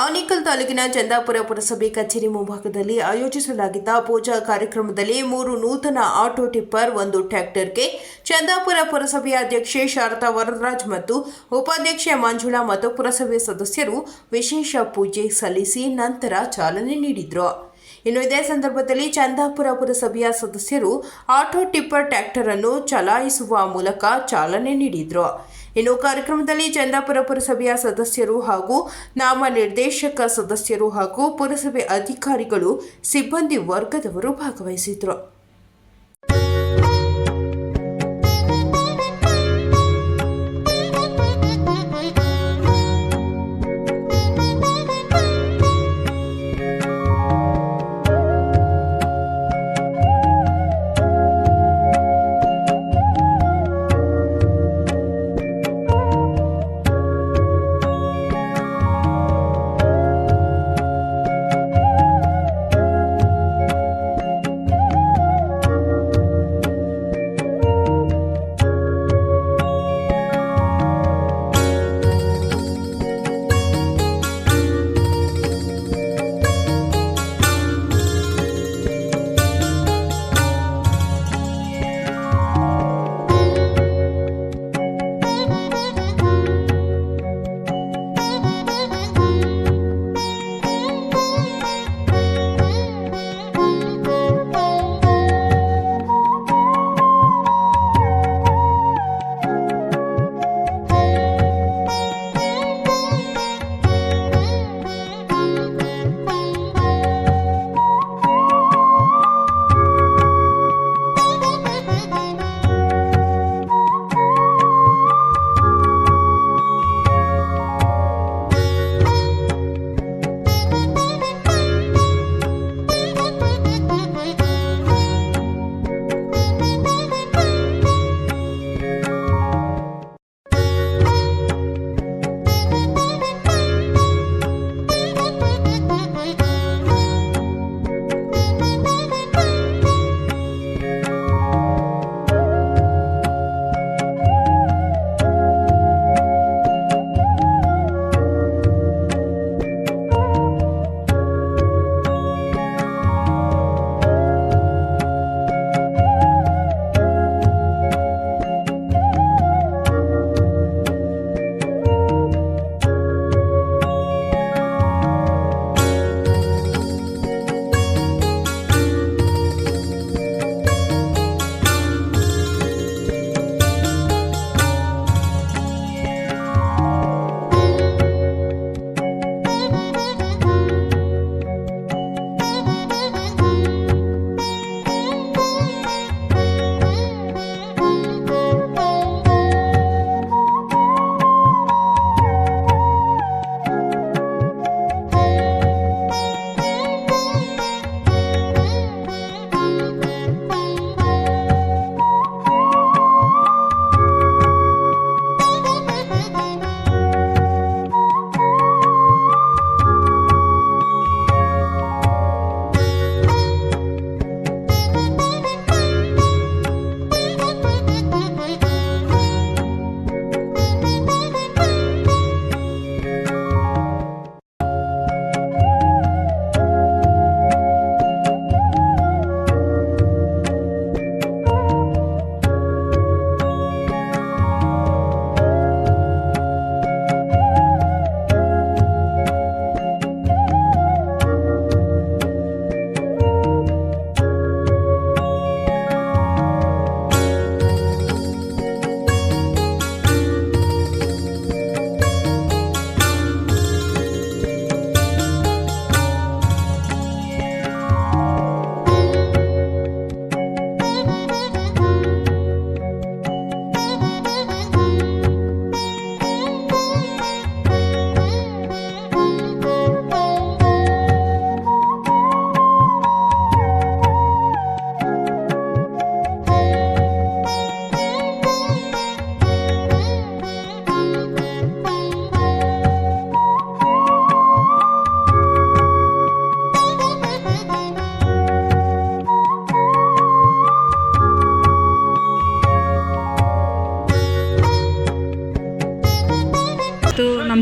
ಆನೇಕಲ್ ತಾಲೂಕಿನ ಚಂದಾಪುರ ಪುರಸಭೆ ಕಚೇರಿ ಮುಂಭಾಗದಲ್ಲಿ ಆಯೋಜಿಸಲಾಗಿದ್ದ ಪೂಜಾ ಕಾರ್ಯಕ್ರಮದಲ್ಲಿ ಮೂರು ನೂತನ ಆಟೋ ಟಿಪ್ಪರ್, ಒಂದು ಟ್ರ್ಯಾಕ್ಟರ್ಗೆ ಚಂದಾಪುರ ಪುರಸಭೆಯ ಅಧ್ಯಕ್ಷೆ ಶಾರದಾ ವರದರಾಜ್ ಮತ್ತು ಉಪಾಧ್ಯಕ್ಷೆ ಮಂಜುಳಾ ಮತ್ತು ಪುರಸಭೆ ಸದಸ್ಯರು ವಿಶೇಷ ಪೂಜೆ ಸಲ್ಲಿಸಿ ನಂತರ ಚಾಲನೆ ನೀಡಿದರು. ಇನ್ನು ಇದೇ ಸಂದರ್ಭದಲ್ಲಿ ಚಂದಾಪುರ ಪುರಸಭೆಯ ಸದಸ್ಯರು ಆಟೋ ಟಿಪ್ಪರ್, ಟ್ರ್ಯಾಕ್ಟರ್ ಅನ್ನು ಚಲಾಯಿಸುವ ಮೂಲಕ ಚಾಲನೆ ನೀಡಿದ್ರು. ಇನ್ನು ಕಾರ್ಯಕ್ರಮದಲ್ಲಿ ಚಂದಾಪುರ ಪುರಸಭೆಯ ಸದಸ್ಯರು ಹಾಗೂ ನಾಮ ನಿರ್ದೇಶಕ ಸದಸ್ಯರು ಹಾಗೂ ಪುರಸಭೆ ಅಧಿಕಾರಿಗಳು ಸಿಬ್ಬಂದಿ ವರ್ಗದವರು ಭಾಗವಹಿಸಿದ್ರು.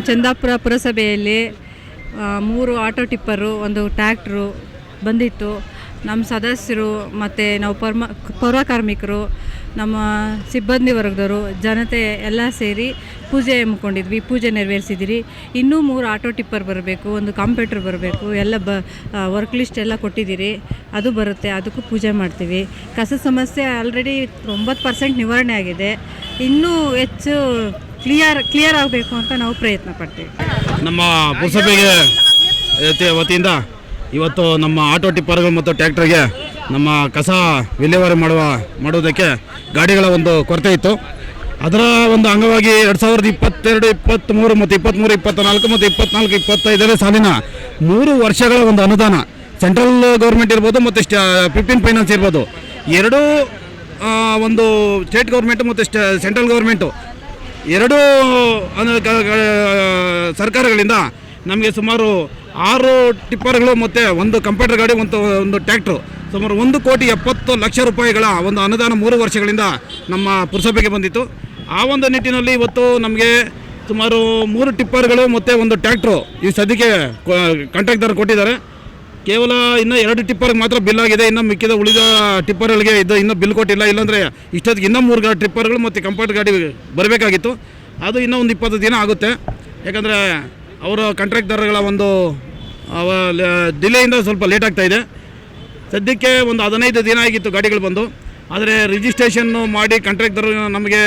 ಚಂದಾಪುರ ಪುರಸಭೆಯಲ್ಲಿ ಮೂರು ಆಟೋ ಟಿಪ್ಪರು, ಒಂದು ಟ್ಯಾಕ್ಟ್ರು ಬಂದಿತ್ತು. ನಮ್ಮ ಸದಸ್ಯರು ಮತ್ತು ನಾವು ಪರ್ಮ, ಪೌರ ಕಾರ್ಮಿಕರು, ನಮ್ಮ ಸಿಬ್ಬಂದಿ ವರ್ಗದವರು, ಜನತೆ ಎಲ್ಲ ಸೇರಿ ಪೂಜೆ ಹಮ್ಮಿಕೊಂಡಿದ್ವಿ. ಪೂಜೆ ನೆರವೇರಿಸಿದಿರಿ. ಇನ್ನೂ ಮೂರು ಆಟೋ ಟಿಪ್ಪರ್ ಬರಬೇಕು, ಒಂದು ಕಂಪ್ಯೂಟರ್ ಬರಬೇಕು, ಎಲ್ಲ ಬ ವರ್ಕ್ ಲಿಸ್ಟ್ ಎಲ್ಲ ಕೊಟ್ಟಿದ್ದೀರಿ ಅದು ಬರುತ್ತೆ, ಅದಕ್ಕೂ ಪೂಜೆ ಮಾಡ್ತೀವಿ. ಕಸ ಸಮಸ್ಯೆ ಆಲ್ರೆಡಿ ಒಂಬತ್ತು ಪರ್ಸೆಂಟ್ ನಿವಾರಣೆ ಆಗಿದೆ. ಇನ್ನೂ ಹೆಚ್ಚು ಕ್ಲಿಯರ್ ಕ್ಲಿಯರ್ ಆಗಬೇಕು ಅಂತ ನಾವು ಪ್ರಯತ್ನ ಪಡ್ತೀವಿ. ನಮ್ಮ ಪುರಸಭೆಗೆ ವತಿಯಿಂದ ಇವತ್ತು ನಮ್ಮ ಆಟೋ ಟಿಪ್ಪರ್ಗಳು ಮತ್ತು ಟ್ಯಾಕ್ಟರ್ಗೆ ನಮ್ಮ ಕಸ ವಿಲೇವಾರಿ ಮಾಡುವ, ಮಾಡುವುದಕ್ಕೆ ಗಾಡಿಗಳ ಒಂದು ಕೊರತೆ ಇತ್ತು. ಅದರ ಒಂದು ಅಂಗವಾಗಿ ಎರಡು ಸಾವಿರದ ಇಪ್ಪತ್ತೆರಡು, ಇಪ್ಪತ್ತ್ಮೂರು ಮತ್ತು ಇಪ್ಪತ್ತ್ಮೂರು, ಇಪ್ಪತ್ತ್ನಾಲ್ಕು ಮತ್ತು ಇಪ್ಪತ್ನಾಲ್ಕು ಇಪ್ಪತ್ತೈದನೇ ಸಾಲಿನ ಮೂರು ವರ್ಷಗಳ ಒಂದು ಅನುದಾನ, ಸೆಂಟ್ರಲ್ ಗೌರ್ಮೆಂಟ್ ಇರ್ಬೋದು ಮತ್ತು ಫಿಫ್ಟೀನ್ ಫೈನಾನ್ಸ್ ಇರ್ಬೋದು. ಎರಡೂ ಒಂದು ಸ್ಟೇಟ್ ಗೌರ್ಮೆಂಟು ಮತ್ತು ಸೆಂಟ್ರಲ್ ಗೌರ್ಮೆಂಟು ಎರಡೂ ಸರ್ಕಾರಗಳಿಂದ ನಮಗೆ ಸುಮಾರು ಆರು ಟಿಪ್ಪರ್ಗಳು ಮತ್ತು ಒಂದು ಕಂಪ್ಯೂಟರ್ ಗಾಡಿ, ಒಂದು ಒಂದು ಟ್ಯಾಕ್ಟ್ರು ಸುಮಾರು ಒಂದು ಕೋಟಿ ಎಪ್ಪತ್ತು ಲಕ್ಷ ರೂಪಾಯಿಗಳ ಒಂದು ಅನುದಾನ ಮೂರು ವರ್ಷಗಳಿಂದ ನಮ್ಮ ಪುರಸಭೆಗೆ ಬಂದಿತ್ತು. ಆ ಒಂದು ನಿಟ್ಟಿನಲ್ಲಿ ಇವತ್ತು ನಮಗೆ ಸುಮಾರು ಮೂರು ಟಿಪ್ಪರ್ಗಳು ಮತ್ತು ಒಂದು ಟ್ಯಾಕ್ಟ್ರು ಈ ಸದ್ಯಕ್ಕೆ ಕಾಂಟ್ರಾಕ್ಟರ್ ಕೊಟ್ಟಿದ್ದಾರೆ. ಕೇವಲ ಇನ್ನು ಎರಡು ಟಿಪ್ಪರ್ಗೆ ಮಾತ್ರ ಬಿಲ್ ಆಗಿದೆ. ಇನ್ನು ಮಿಕ್ಕಿದ ಉಳಿದ ಟಿಪ್ಪರ್ಗಳಿಗೆ ಇದು ಇನ್ನೂ ಬಿಲ್ ಕೊಟ್ಟಿಲ್ಲ. ಇಲ್ಲಾಂದರೆ ಇಷ್ಟೊತ್ತಿಗೆ ಇನ್ನೂ ಮೂರು ಗಾಡಿ ಟಿಪ್ಪರ್ಗಳು ಮತ್ತು ಕಂಫರ್ಟ್ ಗಾಡಿ ಬರಬೇಕಾಗಿತ್ತು. ಅದು ಇನ್ನೂ ಒಂದು ಇಪ್ಪತ್ತು ದಿನ ಆಗುತ್ತೆ. ಯಾಕಂದರೆ ಅವರ ಕಾಂಟ್ರಾಕ್ಟರ್ಗಳ ಒಂದು ಡಿಲೇಯಿಂದ ಸ್ವಲ್ಪ ಲೇಟ್ ಆಗ್ತಾ ಇದೆ. ಸದ್ಯಕ್ಕೆ ಒಂದು ಹದಿನೈದು ದಿನ ಆಗಿತ್ತು ಗಾಡಿಗಳು ಬಂದು. ಆದರೆ ರಿಜಿಸ್ಟ್ರೇಷನ್ನು ಮಾಡಿ ಕಾಂಟ್ರಾಕ್ಟರ್ ನಮಗೆ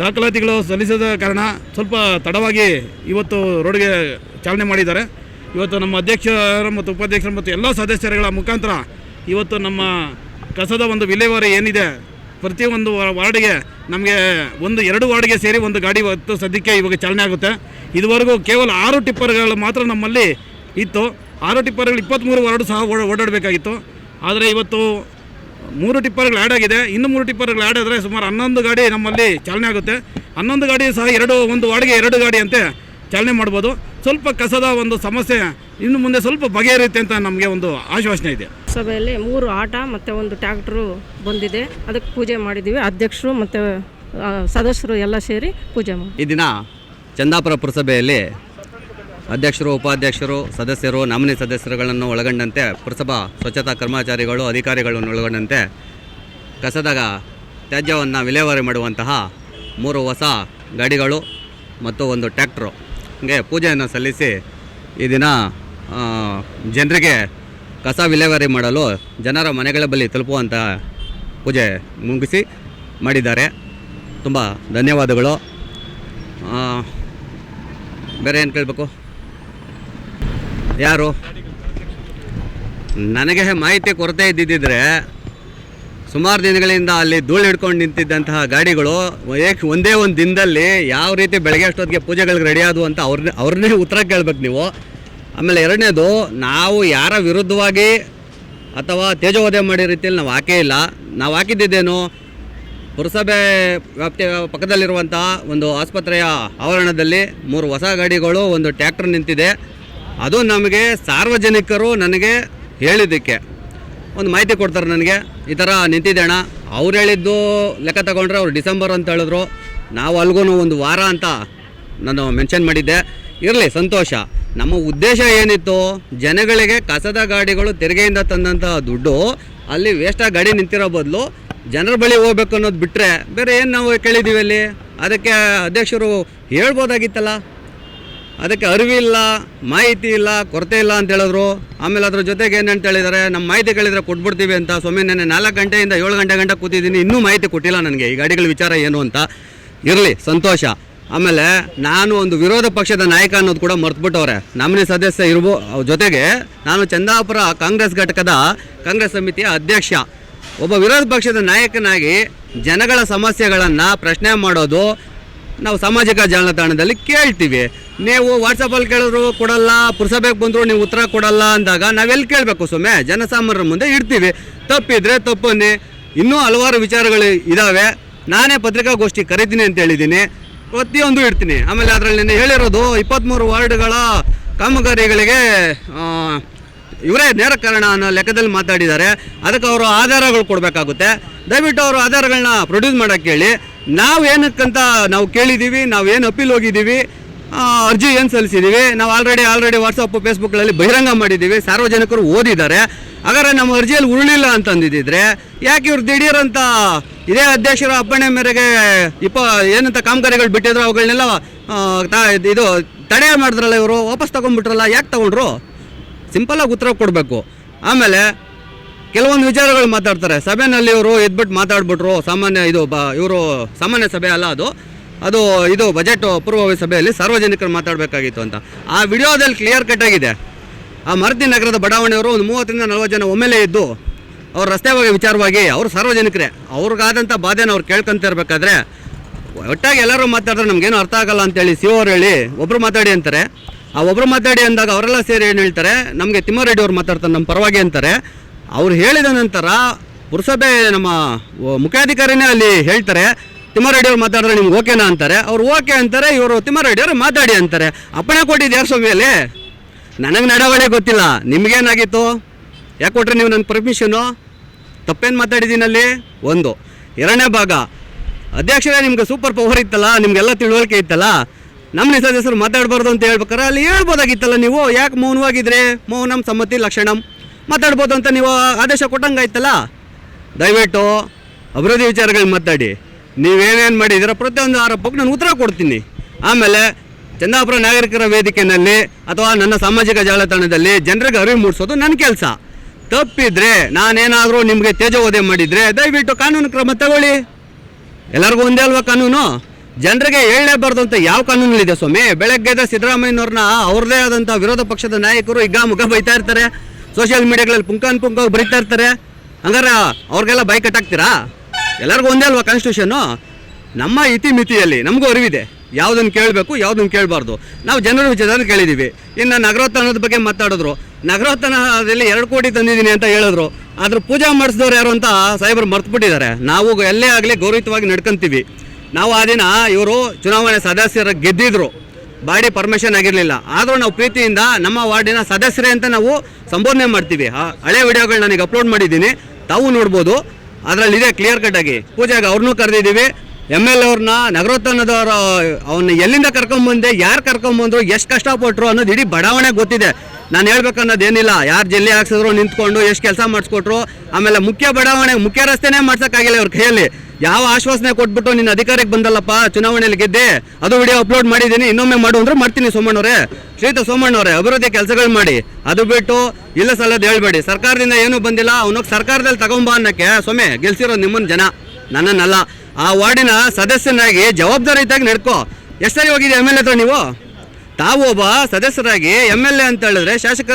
ದಾಖಲಾತಿಗಳು ಸಲ್ಲಿಸದ ಕಾರಣ ಸ್ವಲ್ಪ ತಡವಾಗಿ ಇವತ್ತು ರೋಡ್ಗೆ ಚಾಲನೆ ಮಾಡಿದ್ದಾರೆ. ಇವತ್ತು ನಮ್ಮ ಅಧ್ಯಕ್ಷರು ಮತ್ತು ಉಪಾಧ್ಯಕ್ಷರು ಮತ್ತು ಎಲ್ಲ ಸದಸ್ಯರುಗಳ ಮುಖಾಂತರ ಇವತ್ತು ನಮ್ಮ ಕಸದ ಒಂದು ವಿಲೇವಾರಿ ಏನಿದೆ ಪ್ರತಿಯೊಂದು ವಾರ್ಡ್ಗೆ ನಮಗೆ ಒಂದು, ಎರಡು ವಾರ್ಡ್ಗೆ ಸೇರಿ ಒಂದು ಗಾಡಿ ಇವತ್ತು ಸದ್ಯಕ್ಕೆ ಇವಾಗ ಚಾಲನೆ ಆಗುತ್ತೆ. ಇದುವರೆಗೂ ಕೇವಲ ಆರು ಟಿಪ್ಪರ್ಗಳು ಮಾತ್ರ ನಮ್ಮಲ್ಲಿ ಇತ್ತು. ಆರು ಟಿಪ್ಪರ್ಗಳು ಇಪ್ಪತ್ತ್ಮೂರು ವಾರ್ಡು ಸಹ ಓಡ ಓಡಾಡಬೇಕಾಗಿತ್ತು. ಆದರೆ ಇವತ್ತು ಮೂರು ಟಿಪ್ಪರ್ಗಳು ಆ್ಯಡ್ ಆಗಿದೆ. ಇನ್ನು ಮೂರು ಟಿಪ್ಪರ್ಗಳು ಆ್ಯಡ್ ಆದರೆ ಸುಮಾರು ಹನ್ನೊಂದು ಗಾಡಿ ನಮ್ಮಲ್ಲಿ ಚಾಲನೆ ಆಗುತ್ತೆ. ಹನ್ನೊಂದು ಗಾಡಿ ಸಹ ಎರಡು, ಒಂದು ವಾರ್ಡ್ಗೆ ಎರಡು ಗಾಡಿ ಅಂತೆ. ಚಾಲನೆ ಮಾಡ್ಬೋದು. ಸ್ವಲ್ಪ ಕಸದ ಒಂದು ಸಮಸ್ಯೆ ಇನ್ನು ಮುಂದೆ ಸ್ವಲ್ಪ ಬಗೆಹರಿಯುತ್ತೆ ಅಂತ ನಮಗೆ ಒಂದು ಆಶ್ವಾಸನೆ ಇದೆ. ಸಭೆಯಲ್ಲಿ ಮೂರು ಆಟ ಮತ್ತು ಒಂದು ಟ್ಯಾಕ್ಟ್ರು ಬಂದಿದೆ. ಅದಕ್ಕೆ ಪೂಜೆ ಮಾಡಿದ್ದೀವಿ. ಅಧ್ಯಕ್ಷರು ಮತ್ತು ಸದಸ್ಯರು ಎಲ್ಲ ಸೇರಿ ಪೂಜೆ ಮಾಡಿ. ಈ ದಿನ ಚಂದಾಪುರ ಪುರಸಭೆಯಲ್ಲಿ ಅಧ್ಯಕ್ಷರು ಉಪಾಧ್ಯಕ್ಷರು ಸದಸ್ಯರು ನಾಮಿನಿ ಸದಸ್ಯರುಗಳನ್ನು ಒಳಗೊಂಡಂತೆ ಪುರಸಭಾ ಸ್ವಚ್ಛತಾ ಕರ್ಮಚಾರಿಗಳು ಅಧಿಕಾರಿಗಳನ್ನು ಒಳಗೊಂಡಂತೆ ಕಸದ ತ್ಯಾಜ್ಯವನ್ನು ವಿಲೇವಾರಿ ಮಾಡುವಂತಹ ಮೂರು ಹೊಸ ಗಾಡಿಗಳು ಮತ್ತು ಒಂದು ಟ್ಯಾಕ್ಟ್ರು. ಗೆ ಪೂಜೆಯನ್ನು ಸಲ್ಲಿಸಿ ಈ ದಿನ ಜನರಿಗೆ ಕಸ ವಿಲೇವಾರಿ ಮಾಡಲು ಜನರ ಮನೆಗಳ ಬಳಿ ತಲುಪುವಂತಹ ಪೂಜೆ ಮುಗಿಸಿ ಮಾಡಿದ್ದಾರೆ. ತುಂಬ ಧನ್ಯವಾದಗಳು. ಬೇರೆ ಏನು ಕೇಳಬೇಕು? ಯಾರು? ನನಗೆ ಮಾಹಿತಿ ಕೊರತೆ ಇದ್ದಿದ್ದರೆ ಸುಮಾರು ದಿನಗಳಿಂದ ಅಲ್ಲಿ ಧೂಳು ಹಿಡ್ಕೊಂಡು ನಿಂತಿದ್ದಂತಹ ಗಾಡಿಗಳು ಏಕೆ ಒಂದೇ ಒಂದು ದಿನದಲ್ಲಿ ಯಾವ ರೀತಿ ಬೆಳಗ್ಗೆ ಅಷ್ಟೊತ್ತಿಗೆ ಪೂಜೆಗಳಿಗೆ ರೆಡಿ ಅಂತ ಅವ್ರನ್ನೇ ಅವ್ರನ್ನೇ ಉತ್ತರ ಕೇಳ್ಬೇಕು ನೀವು. ಆಮೇಲೆ ಎರಡನೇದು, ನಾವು ಯಾರ ವಿರುದ್ಧವಾಗಿ ಅಥವಾ ತೇಜೋವಧೆ ಮಾಡೋ ರೀತಿಯಲ್ಲಿ ನಾವು ಹಾಕೇ ಇಲ್ಲ. ನಾವು ಹಾಕಿದ್ದೇನು ಪುರಸಭೆ ವ್ಯಾಪ್ತಿಯ ಪಕ್ಕದಲ್ಲಿರುವಂತಹ ಒಂದು ಆಸ್ಪತ್ರೆಯ ಆವರಣದಲ್ಲಿ ಮೂರು ಹೊಸ ಗಾಡಿಗಳು, ಒಂದು ಟ್ಯಾಕ್ಟರ್ ನಿಂತಿದೆ. ಅದು ನಮಗೆ ಸಾರ್ವಜನಿಕರು ನನಗೆ ಹೇಳಿದ್ದಕ್ಕೆ ಒಂದು ಮಾಹಿತಿ ಕೊಡ್ತಾರೆ ನನಗೆ. ಈ ಥರ ನಿಂತಿದ್ದೇಣ ಅವ್ರು ಹೇಳಿದ್ದು ಲೆಕ್ಕ ತಗೊಂಡ್ರೆ ಅವ್ರು ಡಿಸೆಂಬರ್ ಅಂತ ಹೇಳಿದ್ರು. ನಾವು ಅಲ್ಗೂ ಒಂದು ವಾರ ಅಂತ ನಾನು ಮೆನ್ಷನ್ ಮಾಡಿದ್ದೆ. ಇರಲಿ, ಸಂತೋಷ. ನಮ್ಮ ಉದ್ದೇಶ ಏನಿತ್ತು? ಜನಗಳಿಗೆ ಕಸದ ಗಾಡಿಗಳು ತೆರಿಗೆಯಿಂದ ತಂದಂಥ ದುಡ್ಡು ಅಲ್ಲಿ ವೇಸ್ಟಾಗಿ ಗಾಡಿ ನಿಂತಿರೋ ಬದಲು ಜನರ ಬಳಿ ಹೋಗ್ಬೇಕು ಅನ್ನೋದು ಬಿಟ್ಟರೆ ಬೇರೆ ಏನು ನಾವು ಕೇಳಿದ್ದೀವಿ ಅಲ್ಲಿ? ಅದಕ್ಕೆ ಅಧ್ಯಕ್ಷರು ಹೇಳ್ಬೋದಾಗಿತ್ತಲ್ಲ? ಅದಕ್ಕೆ ಅರಿವಿಲ್ಲ, ಮಾಹಿತಿ ಇಲ್ಲ, ಕೊರತೆ ಇಲ್ಲ ಅಂತ ಹೇಳಿದ್ರು. ಆಮೇಲೆ ಅದ್ರ ಜೊತೆಗೆ ಏನಂತ ಹೇಳಿದ್ದಾರೆ ನಮ್ಮ ಮಾಹಿತಿ ಕೇಳಿದ್ರೆ ಕೊಟ್ಬಿಡ್ತೀವಿ ಅಂತ. ಸ್ವಾಮಿ ನೆನೆ ನಾಲ್ಕು ಗಂಟೆಯಿಂದ ಏಳು ಗಂಟೆ ಗಂಟೆ ಕೂತಿದ್ದೀನಿ, ಇನ್ನೂ ಮಾಹಿತಿ ಕೊಟ್ಟಿಲ್ಲ ನನಗೆ. ಈ ಗಾಡಿಗಳ ವಿಚಾರ ಏನು ಅಂತ. ಇರಲಿ, ಸಂತೋಷ. ಆಮೇಲೆ ನಾನು ಒಂದು ವಿರೋಧ ಪಕ್ಷದ ನಾಯಕ ಅನ್ನೋದು ಕೂಡ ಮರ್ತುಬಿಟ್ಟವ್ರೆ. ನಾಮಿನಿ ಸದಸ್ಯ ಇರ್ಬೋ, ಅವ್ರ ಜೊತೆಗೆ ನಾನು ಚಂದಾಪುರ ಕಾಂಗ್ರೆಸ್ ಘಟಕದ ಕಾಂಗ್ರೆಸ್ ಸಮಿತಿಯ ಅಧ್ಯಕ್ಷ. ಒಬ್ಬ ವಿರೋಧ ಪಕ್ಷದ ನಾಯಕನಾಗಿ ಜನಗಳ ಸಮಸ್ಯೆಗಳನ್ನು ಪ್ರಶ್ನೆ ಮಾಡೋದು ನಾವು ಸಾಮಾಜಿಕ ಜಾಲತಾಣದಲ್ಲಿ ಕೇಳ್ತೀವಿ. ನೀವು ವಾಟ್ಸಪ್ಪಲ್ಲಿ ಕೇಳಿದ್ರು ಕೊಡಲ್ಲ, ಪುರಸಭೆಗೆ ಬಂದರು ನೀವು ಉತ್ತರ ಕೊಡಲ್ಲ ಅಂದಾಗ ನಾವೆಲ್ಲಿ ಕೇಳಬೇಕು ಸುಮ್ಮನೆ ಜನಸಾಮಾನ್ಯರ ಮುಂದೆ ಇಡ್ತೀವಿ. ತಪ್ಪಿದ್ರೆ ತಪ್ಪನ್ನಿ. ಇನ್ನೂ ಹಲವಾರು ವಿಚಾರಗಳು ಇದ್ದಾವೆ ನಾನೇ ಪತ್ರಿಕಾಗೋಷ್ಠಿ ಕರಿತೀನಿ ಅಂತ ಹೇಳಿದ್ದೀನಿ. ಪ್ರತಿಯೊಂದು ಇಡ್ತೀನಿ. ಆಮೇಲೆ ಅದರಲ್ಲಿ ನಾನು ಹೇಳಿರೋದು ಇಪ್ಪತ್ತ್ಮೂರು ವಾರ್ಡ್ಗಳ ಕಾಮಗಾರಿಗಳಿಗೆ ಇವರೇ ನೇರ ಕಾರಣ ಅನ್ನೋ ಲೆಕ್ಕದಲ್ಲಿ ಮಾತಾಡಿದ್ದಾರೆ. ಅದಕ್ಕೆ ಅವರು ಆಧಾರಗಳು ಕೊಡಬೇಕಾಗುತ್ತೆ. ದಯವಿಟ್ಟು ಅವರು ಆಧಾರಗಳನ್ನ ಪ್ರೊಡ್ಯೂಸ್ ಮಾಡೋಕ್ಕೆ ಹೇಳಿ. ನಾವು ಏನಕ್ಕಂತ ನಾವು ಕೇಳಿದ್ದೀವಿ ನಾವು ಏನು ಅಪೀಲ್ ಹೋಗಿದ್ದೀವಿ ಅರ್ಜಿ ಏನು ಸಲ್ಲಿಸಿದ್ದೀವಿ ನಾವು ಆಲ್ರೆಡಿ ಆಲ್ರೆಡಿ ವಾಟ್ಸಪ್ ಫೇಸ್ಬುಕ್ಗಳಲ್ಲಿ ಬಹಿರಂಗ ಮಾಡಿದ್ದೀವಿ ಸಾರ್ವಜನಿಕರು ಓದಿದ್ದಾರೆ, ಹಾಗಾದ್ರೆ ನಮ್ಮ ಅರ್ಜಿಯಲ್ಲಿ ಉರುಳಿಲ್ಲ ಅಂತಂದಿದ್ದಿದ್ರೆ ಯಾಕೆ ಇವ್ರು ದಿಢೀರಂತ ಇದೇ ಅಧ್ಯಕ್ಷರ ಅಪ್ಪಣೆ ಮೇರೆಗೆ ಇಪ್ಪ, ಏನಂತ ಕಾಮಗಾರಿಗಳು ಬಿಟ್ಟಿದ್ರು, ಅವುಗಳನ್ನೆಲ್ಲ ಇದು ತಡೆ ಮಾಡಿದ್ರಲ್ಲ ಇವರು, ವಾಪಸ್ ತೊಗೊಂಡ್ಬಿಟ್ರಲ್ಲ, ಯಾಕೆ ತಗೊಂಡ್ರು? ಸಿಂಪಲ್ಲಾಗಿ ಉತ್ತರ ಕೊಡಬೇಕು. ಆಮೇಲೆ ಕೆಲವೊಂದು ವಿಚಾರಗಳು ಮಾತಾಡ್ತಾರೆ. ಸಭೆಯಲ್ಲಿ ಇವರು ಎದ್ಬಿಟ್ಟು ಮಾತಾಡ್ಬಿಟ್ರು, ಸಾಮಾನ್ಯ ಇದು ಬ, ಇವರು ಸಾಮಾನ್ಯ ಸಭೆ ಅಲ್ಲ ಅದು. ಅದು, ಇದು ಬಜೆಟ್ ಪೂರ್ವಭಾವಿ ಸಭೆಯಲ್ಲಿ ಸಾರ್ವಜನಿಕರು ಮಾತಾಡಬೇಕಾಗಿತ್ತು ಅಂತ. ಆ ವಿಡಿಯೋದಲ್ಲಿ ಕ್ಲಿಯರ್ ಕಟ್ ಆಗಿದೆ. ಆ ಮರದಿ ನಗರದ ಬಡಾವಣೆಯವರು ಒಂದು ಮೂವತ್ತರಿಂದ ನಲ್ವತ್ತು ಜನ ಒಮ್ಮೆಲೇ ಇದ್ದು, ಅವ್ರ ರಸ್ತೆ ಬಗ್ಗೆ ವಿಚಾರವಾಗಿ ಅವರು ಸಾರ್ವಜನಿಕರೇ. ಅವ್ರಿಗಾದಂಥ ಬಾಧೆನ ಅವ್ರು ಕೇಳ್ಕೊಂತ ಇರಬೇಕಾದ್ರೆ, ಒಟ್ಟಾಗಿ ಎಲ್ಲರೂ ಮಾತಾಡಿದ್ರೆ ನಮಗೇನು ಅರ್ಥ ಆಗಲ್ಲ ಅಂತೇಳಿ ಸಿ ಅವ್ರು ಹೇಳಿ ಒಬ್ಬರು ಮಾತಾಡಿ ಅಂತಾರೆ. ಆ ಒಬ್ಬರು ಮಾತಾಡಿ ಅಂದಾಗ ಅವರೆಲ್ಲ ಸೇರಿ ಏನು ಹೇಳ್ತಾರೆ, ನಮಗೆ ತಿಮ್ಮಾರೆಡ್ಡಿ ಅವ್ರು ಮಾತಾಡ್ತಾರೆ ನಮ್ಮ ಪರವಾಗಿ ಅಂತಾರೆ. ಅವ್ರು ಹೇಳಿದ ನಂತರ ಪುರಸಭೆ ನಮ್ಮ ಮುಖ್ಯಾಧಿಕಾರಿನೇ ಅಲ್ಲಿ ಹೇಳ್ತಾರೆ, ತಿಮ್ಮಾರೆಡ್ಡಿ ಅವ್ರು ಮಾತಾಡಿದ್ರೆ ನಿಮ್ಗೆ ಓಕೆನಾ ಅಂತಾರೆ. ಅವ್ರು ಓಕೆ ಅಂತಾರೆ, ಇವರು ತಿಮ್ಮಾರೆಡ್ಡಿ ಅವರು ಮಾತಾಡಿ ಅಂತಾರೆ. ಅಪ್ಪಣೆ ಕೊಟ್ಟಿದ್ದು ಯಾರು ಸ್ವಾಮಿಯಲ್ಲಿ ನನಗೆ ನಡವಳಿ ಗೊತ್ತಿಲ್ಲ. ನಿಮಗೇನಾಗಿತ್ತು? ಯಾಕೆ ಕೊಟ್ರಿ ನೀವು ನನ್ನ ಪರ್ಮಿಷನು ತಪ್ಪೇನು ಮಾತಾಡಿದ್ದೀನಲ್ಲಿ ಒಂದು. ಎರಡನೇ ಭಾಗ. ಅಧ್ಯಕ್ಷರೇ ನಿಮ್ಗೆ ಸೂಪರ್ ಪವರ್ ಇತ್ತಲ್ಲ, ನಿಮಗೆಲ್ಲ ತಿಳುವಳಿಕೆ ಇತ್ತಲ್ಲ, ನಮ್ಮ ನಿಸದಸ್ಯರು ಮಾತಾಡಬಾರ್ದು ಅಂತ ಹೇಳ್ಬೇಕಾರೆ ಅಲ್ಲಿ ಹೇಳ್ಬೋದಾಗಿತ್ತಲ್ಲ ನೀವು. ಯಾಕೆ ಮೌನವಾಗಿದ್ರೆ? ಮೌನಂ ಸಮ್ಮತಿ ಲಕ್ಷಣಂ. ಮಾತಾಡ್ಬೋದು ಅಂತ ನೀವು ಆದೇಶ ಕೊಟ್ಟಂಗಾಯ್ತಲ್ಲ? ದಯವಿಟ್ಟು ಅಭಿವೃದ್ಧಿ ವಿಚಾರಗಳು ಮಾತಾಡಿ. ನೀವೇನೇನು ಮಾಡಿದ್ದೀರ ಪ್ರತಿಯೊಂದು ಆರೋಪಕ್ಕೆ ನಾನು ಉತ್ತರ ಕೊಡ್ತೀನಿ. ಆಮೇಲೆ ಚಂದಾಪುರ ನಾಗರಿಕರ ವೇದಿಕೆಯಲ್ಲಿ ಅಥವಾ ನನ್ನ ಸಾಮಾಜಿಕ ಜಾಲತಾಣದಲ್ಲಿ ಜನರಿಗೆ ಅರಿವು ಮೂಡಿಸೋದು ನನ್ನ ಕೆಲಸ. ತಪ್ಪಿದ್ರೆ ನಾನೇನಾದರೂ ನಿಮಗೆ ತೇಜೋವಧೆ ಮಾಡಿದರೆ ದಯವಿಟ್ಟು ಕಾನೂನು ಕ್ರಮ ತಗೊಳ್ಳಿ. ಎಲ್ಲರಿಗೂ ಒಂದೇ ಅಲ್ವಾ ಕಾನೂನು? ಜನರಿಗೆ ಹೇಳಲೇಬಾರ್ದು ಅಂತ ಯಾವ ಕಾನೂನಲ್ಲಿದೆ ಸ್ವಾಮಿ? ಬೆಳಗ್ಗೆದ ಸಿದ್ದರಾಮಯ್ಯನವ್ರನ್ನ ಅವ್ರದೇ ಆದಂಥ ವಿರೋಧ ಪಕ್ಷದ ನಾಯಕರು ಈಗ ಮುಖ ಬೈತಾ ಇರ್ತಾರೆ. ಸೋಷಿಯಲ್ ಮೀಡಿಯಾಗಳಲ್ಲಿ ಪುಂಕಾನ್ ಪುಂಕ ಬರೀತಾ ಇರ್ತಾರೆ. ಹಂಗಾರೆ ಅವ್ರಿಗೆಲ್ಲ ಬೈ ಕಟ್ಟಾಕ್ತೀರಾ? ಎಲ್ಲರಿಗೂ ಒಂದೇ ಅಲ್ವಾ ಕಾನ್ಸ್ಟಿಟ್ಯೂಷನ್ನು ನಮ್ಮ ಇತಿಮಿತಿಯಲ್ಲಿ ನಮಗೂ ಅರಿವಿದೆ. ಯಾವುದನ್ನು ಕೇಳಬೇಕು, ಯಾವುದನ್ನು ಕೇಳಬಾರ್ದು. ನಾವು ಜನರ ವಿಚಾರದಲ್ಲಿ ಕೇಳಿದ್ದೀವಿ. ಇನ್ನು ನಗರೋತ್ಥಾನದ ಬಗ್ಗೆ ಮಾತಾಡಿದ್ರು. ನಗರೋತ್ಥಾನದಲ್ಲಿ ಎರಡು ಕೋಟಿ ತಂದಿದ್ದೀನಿ ಅಂತ ಹೇಳಿದ್ರು. ಆದ್ರೆ ಪೂಜೆ ಮಾಡಿಸಿದವ್ರು ಯಾರು ಅಂತ ಸಾಹೇಬರು ಮರ್ತುಬಿಟ್ಟಿದ್ದಾರೆ. ನಾವು ಎಲ್ಲೇ ಆಗಲಿ ಗೌರವಿತವಾಗಿ ನಡ್ಕೊಂತೀವಿ. ನಾವು ಆ ದಿನ ಇವರು ಚುನಾವಣೆ ಸದಸ್ಯರ ಗೆದ್ದಿದ್ರು. ಬಾಡಿ ಪರ್ಮಿಷನ್ ಆಗಿರಲಿಲ್ಲ. ಆದರೂ ನಾವು ಪ್ರೀತಿಯಿಂದ ನಮ್ಮ ವಾರ್ಡಿನ ಸದಸ್ಯರೇ ಅಂತ ನಾವು ಸಂಬೋಧನೆ ಮಾಡ್ತೀವಿ. ಹಳೆ ವಿಡಿಯೋಗಳು ನನಗೆ ಅಪ್ಲೋಡ್ ಮಾಡಿದ್ದೀನಿ. ತಾವು ನೋಡ್ಬೋದು. ಅದರಲ್ಲಿ ಇದೆ ಕ್ಲಿಯರ್ ಕಟ್ ಆಗಿ. ಪೂಜೆಗೆ ಅವ್ರನ್ನೂ ಕರೆದಿದ್ದೀವಿ. ಎಂ ಎಲ್ ಅವ್ರನ್ನ ನಗರೋತ್ಥಾನದವ್ರ ಅವನ್ನ ಎಲ್ಲಿಂದ ಕರ್ಕೊಂಬಂದೆ, ಯಾರು ಕರ್ಕೊಂಬಂದ್ರು, ಎಷ್ಟು ಕಷ್ಟಪಟ್ಟರು ಅನ್ನೋದು ಇಡೀ ಬಡಾವಣೆ ಗೊತ್ತಿದೆ. ನಾನು ಹೇಳ್ಬೇಕನ್ನೋದು ಏನಿಲ್ಲ ಯಾರು ಜಲ್ಲಿ ಹಾಕ್ಸಿದ್ರು ನಿಂತ್ಕೊಂಡು ಎಷ್ಟು ಕೆಲಸ ಮಾಡಿಸ್ಕೊಟ್ರು, ಆಮೇಲೆ ಮುಖ್ಯ ಬಡಾವಣೆ, ಮುಖ್ಯ ರಸ್ತೆನೇ ಮಾಡ್ಸೋಕ್ಕಾಗಿಲ್ಲ ಅವ್ರ ಕೈಯಲ್ಲಿ. ಯಾವ ಆಶ್ವಾಸನೆ ಕೊಟ್ಬಿಟ್ಟು ನಿನ್ನ ಅಧಿಕಾರಕ್ಕೆ ಬಂದಲ್ಲಪ್ಪ, ಚುನಾವಣೆಯಲ್ಲಿ ಗೆದ್ದೆ, ಅದು ವಿಡಿಯೋ ಅಪ್ಲೋಡ್ ಮಾಡಿದ್ದೀನಿ, ಇನ್ನೊಮ್ಮೆ ಮಾಡು ಅಂದ್ರೆ ಮಾಡ್ತೀನಿ ಸೋಮಣ್ಣವ್ರೆ. ಶ್ರೀತ ಸೋಮಣ್ಣವ್ರೆ, ಅಭಿವೃದ್ಧಿ ಕೆಲಸಗಳು ಮಾಡಿ. ಅದು ಬಿಟ್ಟು ಇಲ್ಲ ಸಲ್ಲದ ಹೇಳ್ಬೇಡಿ. ಸರ್ಕಾರದಿಂದ ಏನೂ ಬಂದಿಲ್ಲ, ಅವನಿಗೆ ಸರ್ಕಾರದಲ್ಲಿ ತಗೊಂಬ ಅನ್ನಕ್ಕೆ ಸೊಮ್ಮೆ ಗೆಲ್ಸಿರೋ ನಿಮ್ಮನ್ನ ಜನ, ನನ್ನನ್ನಲ್ಲ. ಆ ವಾರ್ಡಿನ ಸದಸ್ಯನಾಗಿ ಜವಾಬ್ದಾರಿತಾಗಿ ನಡ್ಕೋ. ಎಷ್ಟು ಸರಿ ಹೋಗಿದೆ ಎಂ ಎಲ್ ಹತ್ರ ನೀವು? ತಾವು ಒಬ್ಬ ಸದಸ್ಯರಾಗಿ ಎಂ ಎಲ್ ಎ ಅಂತ ಹೇಳಿದ್ರೆ ಶಾಸಕ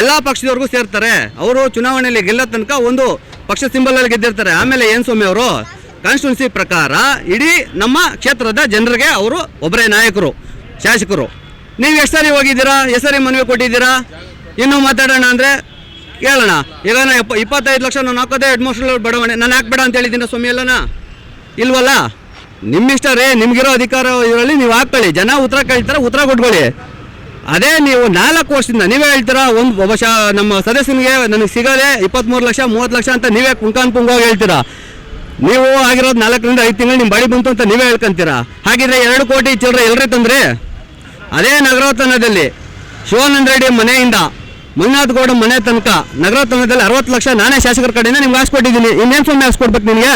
ಎಲ್ಲ ಪಕ್ಷದವರೆಗೂ ಸೇರ್ತಾರೆ. ಅವರು ಚುನಾವಣೆಯಲ್ಲಿ ಗೆಲ್ಲೋ ತನಕ ಒಂದು ಪಕ್ಷ ಸಿಂಬಲಲ್ಲಿ ಗೆದ್ದಿರ್ತಾರೆ. ಆಮೇಲೆ ಏನು ಸ್ವಾಮಿ ಅವರು? ಕಾನ್ಸ್ಟಿಟ್ಯೂನ್ಸಿ ಪ್ರಕಾರ ಇಡೀ ನಮ್ಮ ಕ್ಷೇತ್ರದ ಜನರಿಗೆ ಅವರು ಒಬ್ಬರೇ ನಾಯಕರು, ಶಾಸಕರು. ನೀವು ಎಷ್ಟು ಸಾರಿ ಹೋಗಿದ್ದೀರಾ? ಎಷ್ಟು ಸಾರಿ ಮನವಿ ಕೊಟ್ಟಿದ್ದೀರಾ? ಇನ್ನೂ ಮಾತಾಡೋಣ ಅಂದರೆ ಕೇಳೋಣ. ಈಗ ನಾ ಇಪ್ಪತ್ತೈದು ಲಕ್ಷ ನಾನು ಹಾಕೋದೇ ಹೆಡ್ ಮಾಸ್ಟರ್ ಬಡವಣೆ. ನಾನು ಹಾಕ್ಬೇಡ ಅಂತ ಹೇಳಿದ್ದೀನಿ ಸ್ವಾಮಿ ಎಲ್ಲನ? ಇಲ್ವಲ್ಲ? ನಿಮ್ಮಿಷ್ಟ ರೀ ನಿಮ್ಗಿರೋ ಅಧಿಕಾರ ಇದರಲ್ಲಿ ನೀವು ಹಾಕೊಳ್ಳಿ ಜನ ಉತ್ತರ ಕೇಳ್ತಾರೆ, ಉತ್ತರ ಕೊಟ್ಕೊಳ್ಳಿ. ಅದೇ ನೀವು ನಾಲ್ಕು ವರ್ಷದಿಂದ ನೀವೇ ಹೇಳ್ತೀರಾ, ಒಂದು ಒಬ್ಬ ನಮ್ಮ ಸದಸ್ಯನಿಗೆ ನನಗೆ ಸಿಗೋದೆ ಇಪ್ಪತ್ತ್ಮೂರು ಲಕ್ಷ, ಮೂವತ್ತು ಲಕ್ಷ ಅಂತ ನೀವೇ ಕುಂಕಾನ್ ಪುಂಗವಾಗಿ ಹೇಳ್ತೀರಾ? ನೀವು ಆಗಿರೋದು ನಾಲ್ಕರಿಂದ ಐದು ತಿಂಗಳು ನಿಮ್ಮ ಬಾಡಿ ಬಂತು ಅಂತ ನೀವೇ ಹೇಳ್ಕೊಂತೀರಾ? ಹಾಗಿದ್ರೆ ಎರಡು ಕೋಟಿ ಚಿಲ್ಲರೆ ಎಲ್ಲರಿ ತಂದ್ರಿ? ಅದೇ ನಗರೋತ್ಥಾನದಲ್ಲಿ, ಶಿವಾನಂದ ರೆಡ್ಡಿ ಮನೆಯಿಂದ, ಮಂಜುನಾಥ್ ಗೌಡ ಮನೆ ತನಕ, ನಗರೋತ್ಥಾನದಲ್ಲಿ ಅರವತ್ತು ಲಕ್ಷ ನಾನೇ ಶಾಸಕರ ಕಡೆಯಿಂದ ನಿಮ್ಗೆ ಹಾಕ್ಸ್ಕೊಟ್ಟಿದ್ದೀನಿ ಇನ್ನೇನು ಸುಮ್ಮನೆ ಹಾಕ್ಸ್ಕೊಡ್ಬೇಕು ನಿನಗೆ?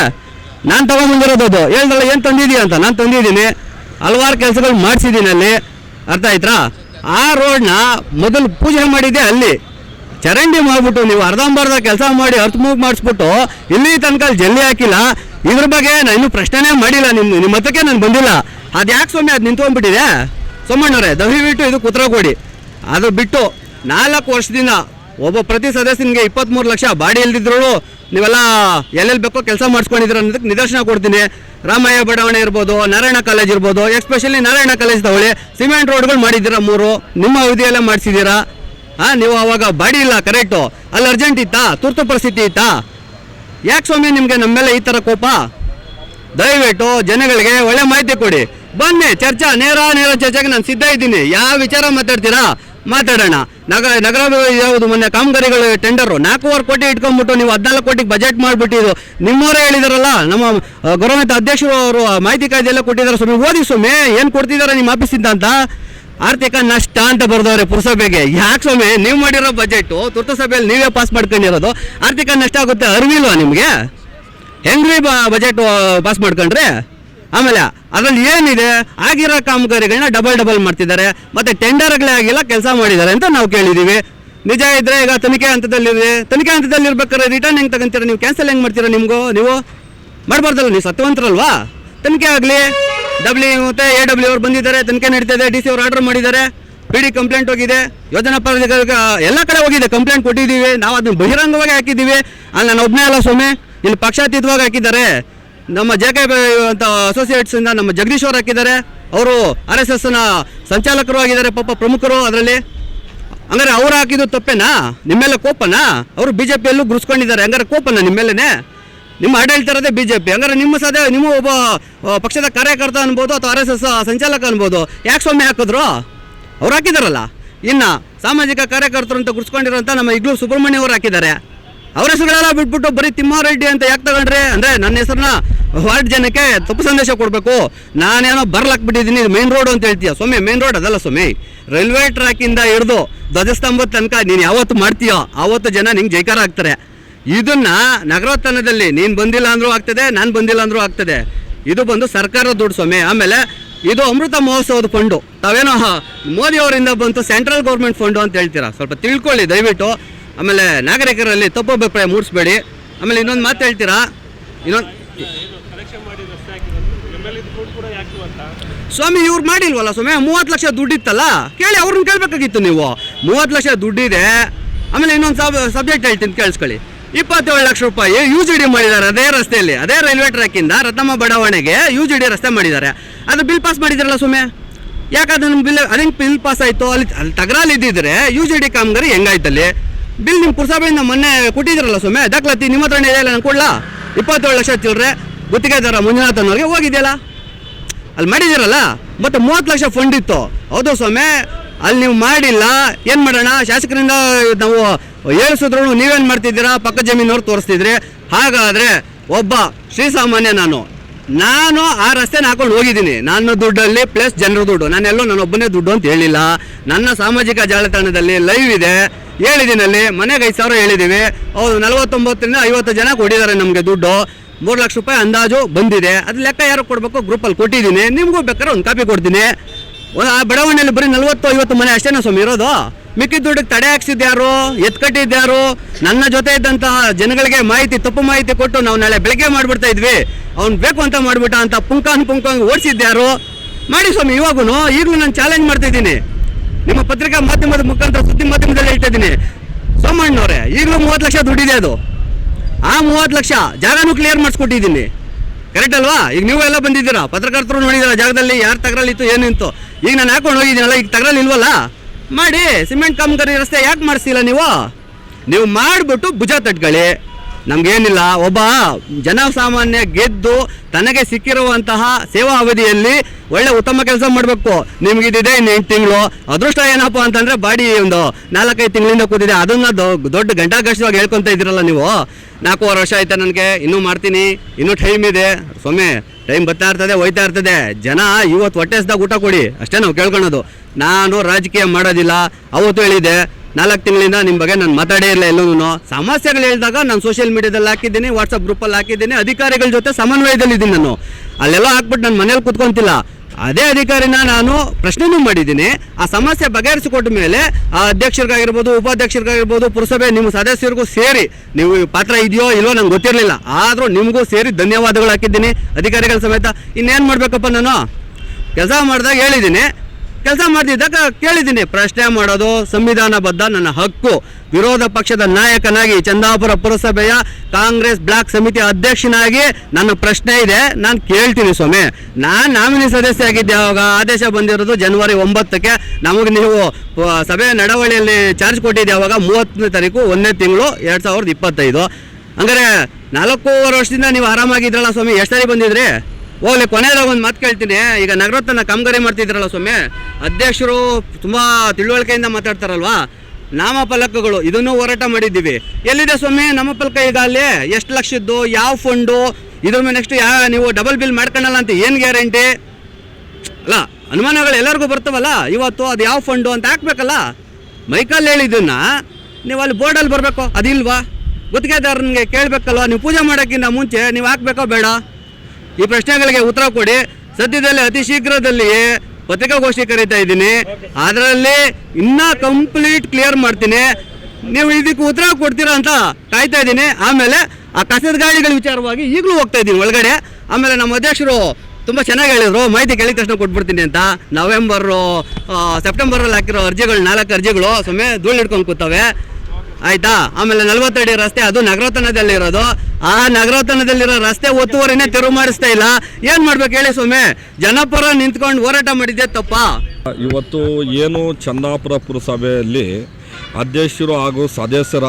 ನಾನು ತೊಗೊಂಬಂದಿರೋದು ಹೇಳ್ದಲ್ಲ, ಏನು ತಂದಿದ್ದೀಯ ಅಂತ. ನಾನು ತಂದಿದ್ದೀನಿ. ಹಲವಾರು ಕೆಲಸಗಳು ಮಾಡಿಸಿದ್ದೀನಿ ಅಲ್ಲಿ. ಅರ್ಥ ಆಯ್ತಾ ಆ ರೋಡ್ನ ಮೊದಲು ಪೂಜೆ ಮಾಡಿದ್ದೆ ಅಲ್ಲಿ. ಚರಂಡಿ ಮಾಡಿಬಿಟ್ಟು ನೀವು ಅರ್ಧಂಬರ್ಧ ಕೆಲಸ ಮಾಡಿ ಅರ್ಥ ಮೂಗ್ ಮಾಡಿಸ್ಬಿಟ್ಟು ಇಲ್ಲಿ ತನಕ ಜಲ್ಲಿ ಹಾಕಿಲ್ಲ. ಇದ್ರ ಬಗ್ಗೆ ನಾನು ಇನ್ನೂ ಪ್ರಶ್ನೆನೇ ಮಾಡಿಲ್ಲ. ನಿಮ್ಮ ನಿಮ್ಮ ಹತ್ರಕ್ಕೆ ನಾನು ಬಂದಿಲ್ಲ. ಅದು ಯಾಕೆ ಸ್ವಾಮಿ ಅದು ನಿಂತ್ಕೊಂಡ್ಬಿಟ್ಟಿದೆ? ಸೋಮಣ್ಣವ್ರೆ, ದಯವಿಟ್ಟು ಇದು ಕುತ್ರ ಕೊಡಿ. ಅದು ಬಿಟ್ಟು ನಾಲ್ಕು ವರ್ಷದಿಂದ ಒಬ್ಬ ಪ್ರತಿ ಸದಸ್ಯನಿಗೆ ಇಪ್ಪತ್ತ್ಮೂರು ಲಕ್ಷ ಬಾಡಿ ಇಲ್ದಿದ್ರು ನೀವೆಲ್ಲ ಎಲ್ಲೆಲ್ಲಿ ಬೇಕೋ ಕೆಲಸ ಮಾಡಿಸ್ಕೊಂಡಿದ್ದೀರ ಅನ್ನೋದಕ್ಕೆ ನಿದರ್ಶನ ಕೊಡ್ತೀನಿ. ರಾಮಯ್ಯ ಬಡಾವಣೆ ಇರ್ಬೋದು, ನಾರಾಯಣ ಕಾಲೇಜ್ ಇರ್ಬೋದು ಎಸ್ಪೆಷಲಿ ನಾರಾಯಣ ಕಾಲೇಜ್ ತಗೊಳ್ಳಿ ಸಿಮೆಂಟ್ ರೋಡ್ಗಳು ಮಾಡಿದ್ದೀರಾ ಮೂರು? ನಿಮ್ಮ ಅವಧಿಯಲ್ಲೇ ಮಾಡಿಸಿದ್ದೀರಾ? ಹಾಂ ನೀವು ಅವಾಗ ಬಾಡಿ ಇಲ್ಲ, ಕರೆಕ್ಟು. ಅಲ್ಲಿ ಅರ್ಜೆಂಟ್ ಇತ್ತಾ? ತುರ್ತು ಪರಿಸ್ಥಿತಿ ಇತ್ತಾ? ಯಾಕೆ ಸ್ವಾಮಿ ನಿಮಗೆ ನಮ್ಮ ಮೇಲೆ ಈ ಥರ ಕೋಪ? ದಯವಿಟ್ಟು ಜನಗಳಿಗೆ ಒಳ್ಳೆ ಮಾಹಿತಿ ಕೊಡಿ. ಬನ್ನಿ, ಚರ್ಚಾ, ನೇರ ನೇರ ಚರ್ಚೆಗೆ ನಾನು ಸಿದ್ಧ ಇದ್ದೀನಿ. ಯಾವ ವಿಚಾರ ಮಾತಾಡ್ತೀರಾ? ಮಾತಾಡೋಣ. ನಗರ ನಗರ ಯಾವುದು ಮೊನ್ನೆ ಕಾಮಗಾರಿಗಳು ಟೆಂಡರು ನಾಲ್ಕೂವರೆ ಕೋಟಿ ಇಟ್ಕೊಂಡ್ಬಿಟ್ಟು ನೀವು ಹದಿನಾಲ್ಕು ಕೋಟಿಗೆ ಬಜೆಟ್ ಮಾಡಿಬಿಟ್ಟಿದ್ದು. ನಿಮ್ಮವರೇ ಹೇಳಿದಾರಲ್ಲ, ನಮ್ಮ ಗೌರವಾನ್ವಿತ ಅಧ್ಯಕ್ಷರು ಅವರು ಮಾಹಿತಿ ಕಾಯ್ದೆ ಎಲ್ಲ ಕೊಟ್ಟಿದ್ದಾರೆ. ಸ್ವಾಮಿ, ಓದಿ ಸುಮ್ಮನೆ ಏನು ಕೊಡ್ತಿದ್ದಾರೆ ನಿಮ್ಮ ಆಫೀಸಿಂದ ಅಂತ? ಆರ್ಥಿಕ ನಷ್ಟ ಅಂತ ಬರ್ದವ್ರೆ ಪುರಸಭೆಗೆ. ಯಾಕೆ ಸ್ವಾಮಿ, ನೀವು ಮಾಡಿರೋ ಬಜೆಟು ತುರ್ತು ಸಭೆಯಲ್ಲಿ ನೀವೇ ಪಾಸ್ ಮಾಡ್ಕೊಂಡಿರೋದು. ಆರ್ಥಿಕ ನಷ್ಟ ಆಗುತ್ತೆ ಅರಿವಿಲ್ವಾ ನಿಮಗೆ? ಹೆಂಗ್ರಿ ಬಜೆಟ್ ಪಾಸ್ ಮಾಡ್ಕೊಂಡ್ರೆ? ಆಮೇಲೆ ಅದರಲ್ಲಿ ಏನಿದೆ? ಆಗಿರೋ ಕಾಮಗಾರಿಗಳನ್ನ ಡಬಲ್ ಡಬಲ್ ಮಾಡ್ತಿದ್ದಾರೆ. ಮತ್ತೆ ಟೆಂಡರ್ಗಳೇ ಆಗಿಲ್ಲ, ಕೆಲಸ ಮಾಡಿದ್ದಾರೆ ಅಂತ ನಾವು ಕೇಳಿದ್ದೀವಿ ನಿಜ ಇದ್ರೆ ಈಗ ತನಿಖೆ ಹಂತದಲ್ಲಿದೆ. ತನಿಖೆ ಹಂತದಲ್ಲಿ ಇರ್ಬೇಕಾದ್ರೆ ರಿಟರ್ನ್ ಹೆಂಗೆ ತಗೊಂತೀರ? ನೀವು ಕ್ಯಾನ್ಸಲ್ ಹೆಂಗೆ ಮಾಡ್ತೀರಾ ನಿಮಗೂ? ನೀವು ಮಾಡಬಾರ್ದಲ್ಲ, ನೀವು ಸತ್ಯವಂತರಲ್ವಾ? ತನಿಖೆ ಆಗಲಿ. ಡಬ್ಲ್ಯೂ ಮತ್ತು ಎ ಡಬ್ಲ್ಯೂ ಅವ್ರು ಬಂದಿದ್ದಾರೆ, ತನಿಖೆ ನಡೀತಿದೆ ಡಿ ಸಿ ಅವ್ರು ಆರ್ಡರ್ ಮಾಡಿದ್ದಾರೆ. ಪಿ ಡಿ ಕಂಪ್ಲೇಂಟ್ ಹೋಗಿದೆ. ಯೋಜನಾ ಪ್ರಾಧಿಕಾರ ಎಲ್ಲ ಕಡೆ ಹೋಗಿದೆ ಕಂಪ್ಲೇಂಟ್ ಕೊಟ್ಟಿದ್ದೀವಿ. ನಾವು ಅದನ್ನ ಬಹಿರಂಗವಾಗಿ ಹಾಕಿದ್ದೀವಿ. ಅಲ್ಲಿ, ನಾನು ಒಬ್ಬನೇ ಅಲ್ಲ ಸ್ವಾಮಿ. ಇಲ್ಲಿ ಪಕ್ಷಾತೀತವಾಗಿ ಹಾಕಿದ್ದಾರೆ. ನಮ್ಮ ಜೆ ಕೆ ಅಂತ ಅಸೋಸಿಯೇಟ್ಸ್ ಇಂದ ನಮ್ಮ ಜಗದೀಶ್ ಅವರು ಹಾಕಿದ್ದಾರೆ. ಅವರು ಆರ್ ಎಸ್ ಎಸ್ನ ಸಂಚಾಲಕರು ಆಗಿದ್ದಾರೆ, ಪಾಪ ಪ್ರಮುಖರು ಅದರಲ್ಲಿ. ಹಂಗಾರೆ ಅವ್ರು ಹಾಕಿದ್ದು ತಪ್ಪೇನಾ? ನಿಮ್ಮೆಲ್ಲ ಕೋಪನಾ? ಅವರು ಬಿ ಜೆ ಪಿಯಲ್ಲೂ ಗುರುಸ್ಕೊಂಡಿದ್ದಾರೆ. ಹಂಗಾರೆ ಕೋಪನ ನಿಮ್ಮೆಲ್ಲನೇ? ನಿಮ್ಮ ಆಡಳಿತ ಇರೋದೇ ಬಿ ಜೆ ಪಿ ಹಂಗಾರೆ ನಿಮ್ಮ ಸದ ನಿಮ್ಮ ಒಬ್ಬ ಪಕ್ಷದ ಕಾರ್ಯಕರ್ತ ಅನ್ಬೋದು ಅಥವಾ ಆರ್ ಎಸ್ ಎಸ್ ಸಂಚಾಲಕ ಅನ್ಬೋದು, ಯಾಕೆ ಸೊಮ್ಮೆ ಹಾಕಿದ್ರು? ಅವ್ರು ಹಾಕಿದಾರಲ್ಲ. ಇನ್ನು ಸಾಮಾಜಿಕ ಕಾರ್ಯಕರ್ತರು ಅಂತ ಗುರುಸ್ಕೊಂಡಿರೋಂಥ ನಮ್ಮ ಇಗ್ಲೂ ಸುಬ್ರಹ್ಮಣ್ಯ ಅವರು ಹಾಕಿದ್ದಾರೆ. ಅವ್ರ ಹೆಸರುಗಳೆಲ್ಲ ಬಿಟ್ಬಿಟ್ಟು ಬರೀ ತಿಮ್ಮಾರೆಡ್ಡಿ ಅಂತ ಯಾಕೆ ತಗೊಂಡ್ರೆ? ಅಂದರೆ ನನ್ನ ಹೆಸರನ್ನ ವಾರ್ಡ್ ಜನಕ್ಕೆ ತಪ್ಪು ಸಂದೇಶ ಕೊಡಬೇಕು. ನಾನೇನೋ ಬರ್ಲಾಕ್ಬಿಟ್ಟಿದ್ದೀನಿ ಮೇನ್ ರೋಡ್ ಅಂತ ಹೇಳ್ತೀಯ? ಸ್ವಾಮಿ ಮೇನ್ ರೋಡ್ ಅದಲ್ಲ ಸ್ವಾಮಿ. ರೈಲ್ವೆ ಟ್ರ್ಯಾಕಿಂದ ಹಿಡಿದು ಧ್ವಜಸ್ತಂಭದ ತನಕ ನೀನು ಯಾವತ್ತು ಮಾಡ್ತೀಯೋ, ಆವತ್ತು ಜನ ನಿಂಗೆ ಜೈಕಾರ ಆಗ್ತಾರೆ. ಇದನ್ನ ನಗರೋತ್ಥಾನದಲ್ಲಿ ನೀನು ಬಂದಿಲ್ಲ ಅಂದ್ರೂ ಆಗ್ತದೆ, ನಾನು ಬಂದಿಲ್ಲ ಅಂದ್ರೂ ಆಗ್ತದೆ. ಇದು ಬಂದು ಸರ್ಕಾರದ ದುಡ್ಡು ಸ್ವಾಮಿ. ಆಮೇಲೆ ಇದು ಅಮೃತ ಮಹೋತ್ಸವದ ಫಂಡು. ತಾವೇನೋ ಮೋದಿ ಅವರಿಂದ ಬಂತು ಸೆಂಟ್ರಲ್ ಗೌರ್ಮೆಂಟ್ ಫಂಡು ಅಂತ ಹೇಳ್ತೀರಾ? ಸ್ವಲ್ಪ ತಿಳ್ಕೊಳ್ಳಿ, ದಯವಿಟ್ಟು. ಆಮೇಲೆ ನಾಗರಿಕರಲ್ಲಿ ತಪ್ಪು ಅಭಿಪ್ರಾಯ ಮೂಡಿಸ್ಬೇಡಿ. ಆಮೇಲೆ ಇನ್ನೊಂದು ಮಾತು ಹೇಳ್ತೀರಾ? ಇನ್ನೊಂದು ಸ್ವಾಮಿ, ಇವ್ರು ಮಾಡಿಲ್ವಲ್ಲ ಸ್ವಾಮಿ? ಮೂವತ್ತು ಲಕ್ಷ ದುಡ್ಡಿತ್ತಲ್ಲ? ಕೇಳಿ, ಅವ್ರನ್ನ ಕೇಳಬೇಕಾಗಿತ್ತು ನೀವು. ಮೂವತ್ತು ಲಕ್ಷ ದುಡ್ಡಿದೆ. ಆಮೇಲೆ ಇನ್ನೊಂದು ಸಬ್ ಸಬ್ಜೆಕ್ಟ್ ಹೇಳ್ತೀನಿ, ಕೇಳಿಸ್ಕೊಳ್ಳಿ. ಇಪ್ಪತ್ತೇಳು ಲಕ್ಷ ರೂಪಾಯಿ ಯು ಜಿ ಡಿ ಮಾಡಿದ್ದಾರೆ ಅದೇ ರಸ್ತೆಯಲ್ಲಿ. ಅದೇ ರೈಲ್ವೆ ಟ್ರ್ಯಾಕಿಂದ ರತ್ನಮ್ಮ ಬಡಾವಣೆಗೆ ಯು ಜಿ ಡಿ ರಸ್ತೆ ಮಾಡಿದ್ದಾರೆ. ಅದು ಬಿಲ್ ಪಾಸ್ ಮಾಡಿದಾರಲ್ಲ ಸ್ವಾಮಿ? ಯಾಕಂದ್ರೆ ಬಿಲ್ ಅದೇನು ಬಿಲ್ ಪಾಸ್ ಆಯಿತು? ಅಲ್ಲಿ ಅಲ್ಲಿ ತಗರಲ್ಲಿ ಯು ಜಿ ಡಿ ಕಾಮಗಾರಿ ಹೆಂಗಾಯ್ತಲ್ಲಿ? ಬಿಲ್ ನಿಮ್ಮ ಪುರಸಭೆಯಿಂದ ಮೊನ್ನೆ ಕೊಟ್ಟಿದ್ರಲ್ಲ ಸುಮ್ಮೆ ದಾಖಲಾತಿ ನಿಮ್ಮ ಹತ್ರನೇ ಇದೆಯಲ್ಲ ನಾನು ಕೊಡ್ಲಾ? ಇಪ್ಪತ್ತೇಳು ಲಕ್ಷ ಚಿಲ್ಲರೆ ಗುತ್ತಿಗೆದಾರ ಮಂಜುನಾಥ್ ಅನ್ನೋರಿಗೆ ಹೋಗಿದೆಯಲ್ಲ? ಅಲ್ಲಿ ಮಾಡಿದಿರಲ್ಲ ಮತ್ತೆ ಮೂವತ್ತು ಲಕ್ಷ ಫಂಡ್ ಇತ್ತು. ಹೌದು ಸ್ವಾಮಿ, ಅಲ್ಲಿ ನೀವು ಮಾಡಿಲ್ಲ, ಏನು ಮಾಡೋಣ? ಶಾಸಕರಿಂದ ನಾವು ಹೇಳಿಸಿದ್ರು ನೀವೇನು ಮಾಡ್ತಿದ್ದೀರಾ? ಪಕ್ಕ ಜಮೀನವ್ರು ತೋರಿಸ್ತಿದ್ರಿ. ಹಾಗಾದರೆ ಒಬ್ಬ ಶ್ರೀಸಾಮಾನ್ಯ ನಾನು. ನಾನು ಆ ರಸ್ತೆನ ಹಾಕೊಂಡು ಹೋಗಿದ್ದೀನಿ. ನನ್ನ ದುಡ್ಡಲ್ಲಿ ಪ್ಲಸ್ ಜನರ ದುಡ್ಡು. ನಾನೆಲ್ಲೋ ನಾನೊಬ್ಬನೇ ದುಡ್ಡು ಅಂತ ಹೇಳಿಲ್ಲ. ನನ್ನ ಸಾಮಾಜಿಕ ಜಾಲತಾಣದಲ್ಲಿ ಲೈವ್ ಇದೆ. ಹೇಳಿದ್ದೀನಿ ಅಲ್ಲಿ ಮನೆಗೆ ಐದು ಸಾವಿರ ಹೇಳಿದ್ದೀವಿ ಹೌದು, ನಲವತ್ತೊಂಬತ್ತರಿಂದ ಐವತ್ತು ಜನ ಕೊಟ್ಟಿದ್ದಾರೆ ನಮಗೆ ದುಡ್ಡು. ಮೂರು ಲಕ್ಷ ರೂಪಾಯಿ ಅಂದಾಜು ಬಂದಿದೆ. ಅದು ಲೆಕ್ಕ ಯಾರು ಕೊಡಬೇಕು? ಗ್ರೂಪಲ್ಲಿ ಕೊಟ್ಟಿದ್ದೀನಿ. ನಿಮಗೂ ಬೇಕಾದ್ರೆ ಒಂದು ಕಾಪಿ ಕೊಡ್ತೀನಿ. ಆ ಬಡಾವಣೆಯಲ್ಲಿ ಬರೀ ನಲ್ವತ್ತು, ಐವತ್ತು ಮನೆ ಅಷ್ಟೇನಾ ಸ್ವಾಮಿ ಇರೋದು? ಮಿಕ್ಕಿದ ದುಡ್ಡಿಗೆ ತಡೆ ಹಾಕ್ಸಿದ್ಯಾರು ಯಾರು? ನನ್ನ ಜೊತೆ ಇದ್ದಂತಹ ಜನಗಳಿಗೆ ಮಾಹಿತಿ, ತಪ್ಪು ಮಾಹಿತಿ ಕೊಟ್ಟು ನಾವು ನಾಳೆ ಬೆಳಗ್ಗೆ ಮಾಡಿಬಿಡ್ತಾ ಇದ್ವಿ. ಅವ್ನು ಬೇಕು ಅಂತ ಮಾಡಿಬಿಟ್ಟ ಅಂತ ಪುಂಕಾನ್ ಪುಂಕಾನ್ ಓಡಿಸಿದ್ಯಾರು ಮಾಡಿ ಸ್ವಾಮಿ ಇವಾಗೂ ಈಗಲೂ ನಾನು ಚಾಲೆಂಜ್ ಮಾಡ್ತಾ ಇದ್ದೀನಿ ನಿಮ್ಮ ಪತ್ರಿಕಾ ಮಾಧ್ಯಮದ ಮುಖಾಂತರ ಸುದ್ದಿ ಮಾಧ್ಯಮದಲ್ಲಿ ಹೇಳ್ತಾ ಇದ್ದೀನಿ. ಸೋಮಣ್ಣವ್ರೆ, ಈಗಲೂ ಮೂವತ್ತು ಲಕ್ಷ ದುಡ್ಡಿದೆ ಅದು. ಆ ಮೂವತ್ತು ಲಕ್ಷ ಜಾಗನೂ ಕ್ಲಿಯರ್ ಮಾಡಿಸ್ಕೊಟ್ಟಿದ್ದೀನಿ. ಕರೆಕ್ಟ್ ಅಲ್ವಾ? ಈಗ ನೀವು ಎಲ್ಲ ಬಂದಿದ್ದೀರಾ? ಪತ್ರಕರ್ತರು ನೋಡಿದ್ದೀರಾ ಜಾಗದಲ್ಲಿ, ಯಾರು ತಗರಲ್ಲಿತ್ತು ಏನಿತ್ತು ಈಗ ನಾನು ಹಾಕೊಂಡು ಹೋಗಿದ್ದೀನಲ್ಲ ಈಗ ತಗರಲ್ಲಿ ಇಲ್ವಲ್ಲ? ಮಾಡಿ, ಸಿಮೆಂಟ್ ಕಾಮಗಾರಿ ರಸ್ತೆ ಯಾಕೆ ಮಾಡಿಸ್ತಿಲ್ಲ ನೀವು? ನೀವು ಮಾಡಿಬಿಟ್ಟು ಭುಜ ತಟ್ಕೊಳ್ಳಿ. ನಮಗೇನಿಲ್ಲ, ಒಬ್ಬ ಜನಸಾಮಾನ್ಯ ಗೆದ್ದು ತನಗೆ ಸಿಕ್ಕಿರುವಂತಹ ಸೇವಾ ಅವಧಿಯಲ್ಲಿ ಒಳ್ಳೆ ಉತ್ತಮ ಕೆಲಸ ಮಾಡಬೇಕು. ನಿಮ್ಗಿದಿದೆ ಇನ್ನು ಎಂಟು ತಿಂಗಳು. ಅದೃಷ್ಟ ಏನಪ್ಪ ಅಂತಂದ್ರೆ ಬಾಡಿ ಒಂದು ನಾಲ್ಕೈದು ತಿಂಗಳಿಂದ ಕೂತಿದೆ. ಅದನ್ನ ದೊಡ್ಡ ದೊಡ್ಡ ಗಂಟಾಘರ್ಷವಾಗಿ ಹೇಳ್ಕೊಂತ ಇದ್ದೀರಲ್ಲ ನೀವು. ನಾಲ್ಕೂವರೆ ವರ್ಷ ಆಯ್ತಾ ನನಗೆ, ಇನ್ನೂ ಮಾಡ್ತೀನಿ. ಇನ್ನೂ ಟೈಮ್ ಇದೆ. ಸ್ವಾಮಿ ಟೈಮ್ ಬರ್ತಾ ಇರ್ತದೆ, ಹೋಯ್ತಾ ಇರ್ತದೆ. ಜನ ಇವತ್ತು ಹೊಟ್ಟೆಸ್ದಾಗ ಊಟ ಕೊಡಿ. ಅಷ್ಟೇ ನಾವು ಕೇಳ್ಕೊಳೋದು. ನಾನು ರಾಜಕೀಯ ಮಾಡೋದಿಲ್ಲ. ಅವತ್ತು ಹೇಳಿದೆ ನಾಲ್ಕು ತಿಂಗಳಿಂದ ನಿಮ್ಮ ಬಗ್ಗೆ ನಾನು ಮಾತಾಡೇ ಇಲ್ಲ ಎಲ್ಲೂ ಸಮಸ್ಯೆಗಳು ಹೇಳಿದಾಗ ನಾನು ಸೋಷಿಯಲ್ ಮೀಡಿಯಾದಲ್ಲಿ ಹಾಕಿದ್ದೀನಿ ವಾಟ್ಸಪ್ ಗ್ರೂಪಲ್ಲಿ ಹಾಕಿದ್ದೀನಿ, ಅಧಿಕಾರಿಗಳ ಜೊತೆ ಸಮನ್ವಯದಲ್ಲಿದ್ದೀನಿ ನಾನು. ಅಲ್ಲೆಲ್ಲ ಹಾಕ್ಬಿಟ್ಟು ನಾನು ಮನೇಲಿ ಕುತ್ಕೊಂತಿಲ್ಲ. ಅದೇ ಅಧಿಕಾರಿನ ನಾನು ಪ್ರಶ್ನೆನೂ ಮಾಡಿದ್ದೀನಿ. ಆ ಸಮಸ್ಯೆ ಬಗೆಹರಿಸಿಕೊಟ್ಟ ಮೇಲೆ ಆ ಅಧ್ಯಕ್ಷರಿಗಾಗಿರ್ಬೋದು, ಉಪಾಧ್ಯಕ್ಷರಿಗಾಗಿರ್ಬೋದು, ಪುರಸಭೆ ನಿಮ್ಮ ಸದಸ್ಯರಿಗೂ ಸೇರಿ, ನೀವು ಪಾತ್ರ ಇದೆಯೋ ಇಲ್ವೋ ನಂಗೆ ಗೊತ್ತಿರಲಿಲ್ಲ. ಆದರೂ ನಿಮಗೂ ಸೇರಿ ಧನ್ಯವಾದಗಳು ಹಾಕಿದ್ದೀನಿ. ಅಧಿಕಾರಿಗಳ ಸಮೇತ ಇನ್ನೇನು ಮಾಡಬೇಕಪ್ಪ ನಾನು? ಕೆಲಸ ಮಾಡಿದಾಗ ಹೇಳಿದ್ದೀನಿ. ಕೆಲಸ ಮಾಡ್ತಿದ್ದಾಗ ಕೇಳಿದ್ದೀನಿ. ಪ್ರಶ್ನೆ ಮಾಡೋದು, ಸಂವಿಧಾನಬದ್ಧ ನನ್ನ ಹಕ್ಕು. ವಿರೋಧ ಪಕ್ಷದ ನಾಯಕನಾಗಿ ಚಂದಾಪುರ ಪುರಸಭೆಯ ಕಾಂಗ್ರೆಸ್ ಬ್ಲಾಕ್ ಸಮಿತಿ ಅಧ್ಯಕ್ಷನಾಗಿ ನನ್ನ ಪ್ರಶ್ನೆ ಇದೆ. ನಾನು ಕೇಳ್ತೀನಿ ಸ್ವಾಮಿ. ನಾನು ನಾಮಿನಿ ಸದಸ್ಯ ಆಗಿದ್ದೆ ಯಾವಾಗ ಆದೇಶ ಬಂದಿರೋದು ಜನವರಿ ಒಂಬತ್ತಕ್ಕೆ. ನಮಗೆ ನೀವು ಸಭೆ ನಡವಳಿಯಲ್ಲಿ ಚಾರ್ಜ್ ಕೊಟ್ಟಿದ್ದೆ ಯಾವಾಗ ಮೂವತ್ತನೇ ತಾರೀಕು, ಒಂದನೇ ತಿಂಗಳು, ಎರಡು ಸಾವಿರದ ಇಪ್ಪತ್ತೈದು. ಹಂಗಾರೆ ನಾಲ್ಕೂವರೆ ವರ್ಷದಿಂದ ನೀವು ಆರಾಮಾಗಿದ್ರಲ್ಲ ಸ್ವಾಮಿ? ಎಷ್ಟು ಸಾರಿ ಬಂದಿದ್ರಿ? ಹೋಗ್ಲಿ ಕೊನೆಯದಾಗ ಒಂದು ಮಾತು ಕೇಳ್ತೀನಿ. ಈಗ ನಗರೋತ್ತನ ಕಾಮಗಾರಿ ಮಾಡ್ತಿದ್ರಲ್ಲ ಸ್ವಾಮಿ? ಅಧ್ಯಕ್ಷರು ತುಂಬ ತಿಳುವಳಿಕೆಯಿಂದ ಮಾತಾಡ್ತಾರಲ್ವಾ? ನಾಮಫಲಕಗಳು, ಇದನ್ನು ಹೋರಾಟ ಮಾಡಿದ್ದೀವಿ. ಎಲ್ಲಿದೆ ಸ್ವಾಮಿ? ನಾಮಫಲಕ ಈಗ ಅಲ್ಲಿ? ಎಷ್ಟು ಲಕ್ಷದ್ದು? ಯಾವ ಫಂಡು? ಇದ್ರ ಮೇಲೆ ನೆಕ್ಸ್ಟ್ ಯಾವ ನೀವು ಡಬಲ್ ಬಿಲ್ ಮಾಡ್ಕೊಳಲ್ಲ ಅಂತ ಏನು ಗ್ಯಾರಂಟಿ? ಅಲ್ಲ, ಅನುಮಾನಗಳು ಎಲ್ಲರಿಗೂ ಬರ್ತವಲ್ಲ? ಇವತ್ತು ಅದು ಯಾವ ಫಂಡು ಅಂತ ಹಾಕ್ಬೇಕಲ್ಲ? ಮೈಕಲ್ಲಿ ಹೇಳಿದ್ದನ್ನ ನೀವು ಅಲ್ಲಿ ಬೋರ್ಡಲ್ಲಿ ಬರಬೇಕು? ಅದಿಲ್ವಾ? ಗುತ್ತಿಗೆದಾರನಿಗೆ ಕೇಳಬೇಕಲ್ವ? ನೀವು ಪೂಜೆ ಮಾಡೋಕ್ಕಿಂತ ಮುಂಚೆ ನೀವು ಹಾಕ್ಬೇಕೋ ಬೇಡ? ಈ ಪ್ರಶ್ನೆಗಳಿಗೆ ಉತ್ತರ ಕೊಡಿ. ಸದ್ಯದಲ್ಲಿ ಅತಿ ಶೀಘ್ರದಲ್ಲಿಯೇ ಪತ್ರಿಕಾಗೋಷ್ಠಿ ಕರೀತಾ ಇದ್ದೀನಿ. ಅದರಲ್ಲಿ ಇನ್ನೂ ಕಂಪ್ಲೀಟ್ ಕ್ಲಿಯರ್ ಮಾಡ್ತೀನಿ. ನೀವು ಇದಕ್ಕೆ ಉತ್ತರ ಕೊಡ್ತೀರಾ ಅಂತ ಕಾಯ್ತಾ ಇದ್ದೀನಿ. ಆಮೇಲೆ ಆ ಕಸದ ಗಾಡಿಗಳ ವಿಚಾರವಾಗಿ ಈಗಲೂ ಹೋಗ್ತಾ ಇದ್ದೀನಿ ಒಳಗಡೆ. ಆಮೇಲೆ ನಮ್ಮ ಅಧ್ಯಕ್ಷರು ತುಂಬ ಚೆನ್ನಾಗಿ ಹೇಳಿದ್ರು. ಮಾಹಿತಿ ಕೇಳಿದ ತಕ್ಷಣ ಕೊಟ್ಬಿಡ್ತೀನಿ ಅಂತ. ನವೆಂಬರು ಸೆಪ್ಟೆಂಬರಲ್ಲಿ ಹಾಕಿರೋ ಅರ್ಜಿಗಳು, ನಾಲ್ಕು ಅರ್ಜಿಗಳು ಸುಮ್ಮನೆ ಧೂಳು ಹಿಡ್ಕೊಂಡು ಕೂತವೆ. ಆಯ್ತಾ? ಆಮೇಲೆ ನಲವತ್ತಡಿ ರಸ್ತೆ, ಅದು ನಗರತನದಲ್ಲಿರೋದು ಆ ನಗರತನದಲ್ಲಿರೋ ರಸ್ತೆ ಒತ್ತುವರಿನೇ ತೆರವು ಮಾಡಿಸ್ತಾ ಇಲ್ಲ. ಏನು ಮಾಡ್ಬೇಕು ಹೇಳಿ ಸ್ವಾಮಿ? ಜನಪರ ನಿಂತ್ಕೊಂಡು ಹೋರಾಟ ಮಾಡಿದ್ದೆ ತಪ್ಪ? ಇವತ್ತು ಏನು ಚಂದಾಪುರ ಪುರಸಭೆಯಲ್ಲಿ ಅಧ್ಯಕ್ಷರು ಹಾಗೂ ಸದಸ್ಯರ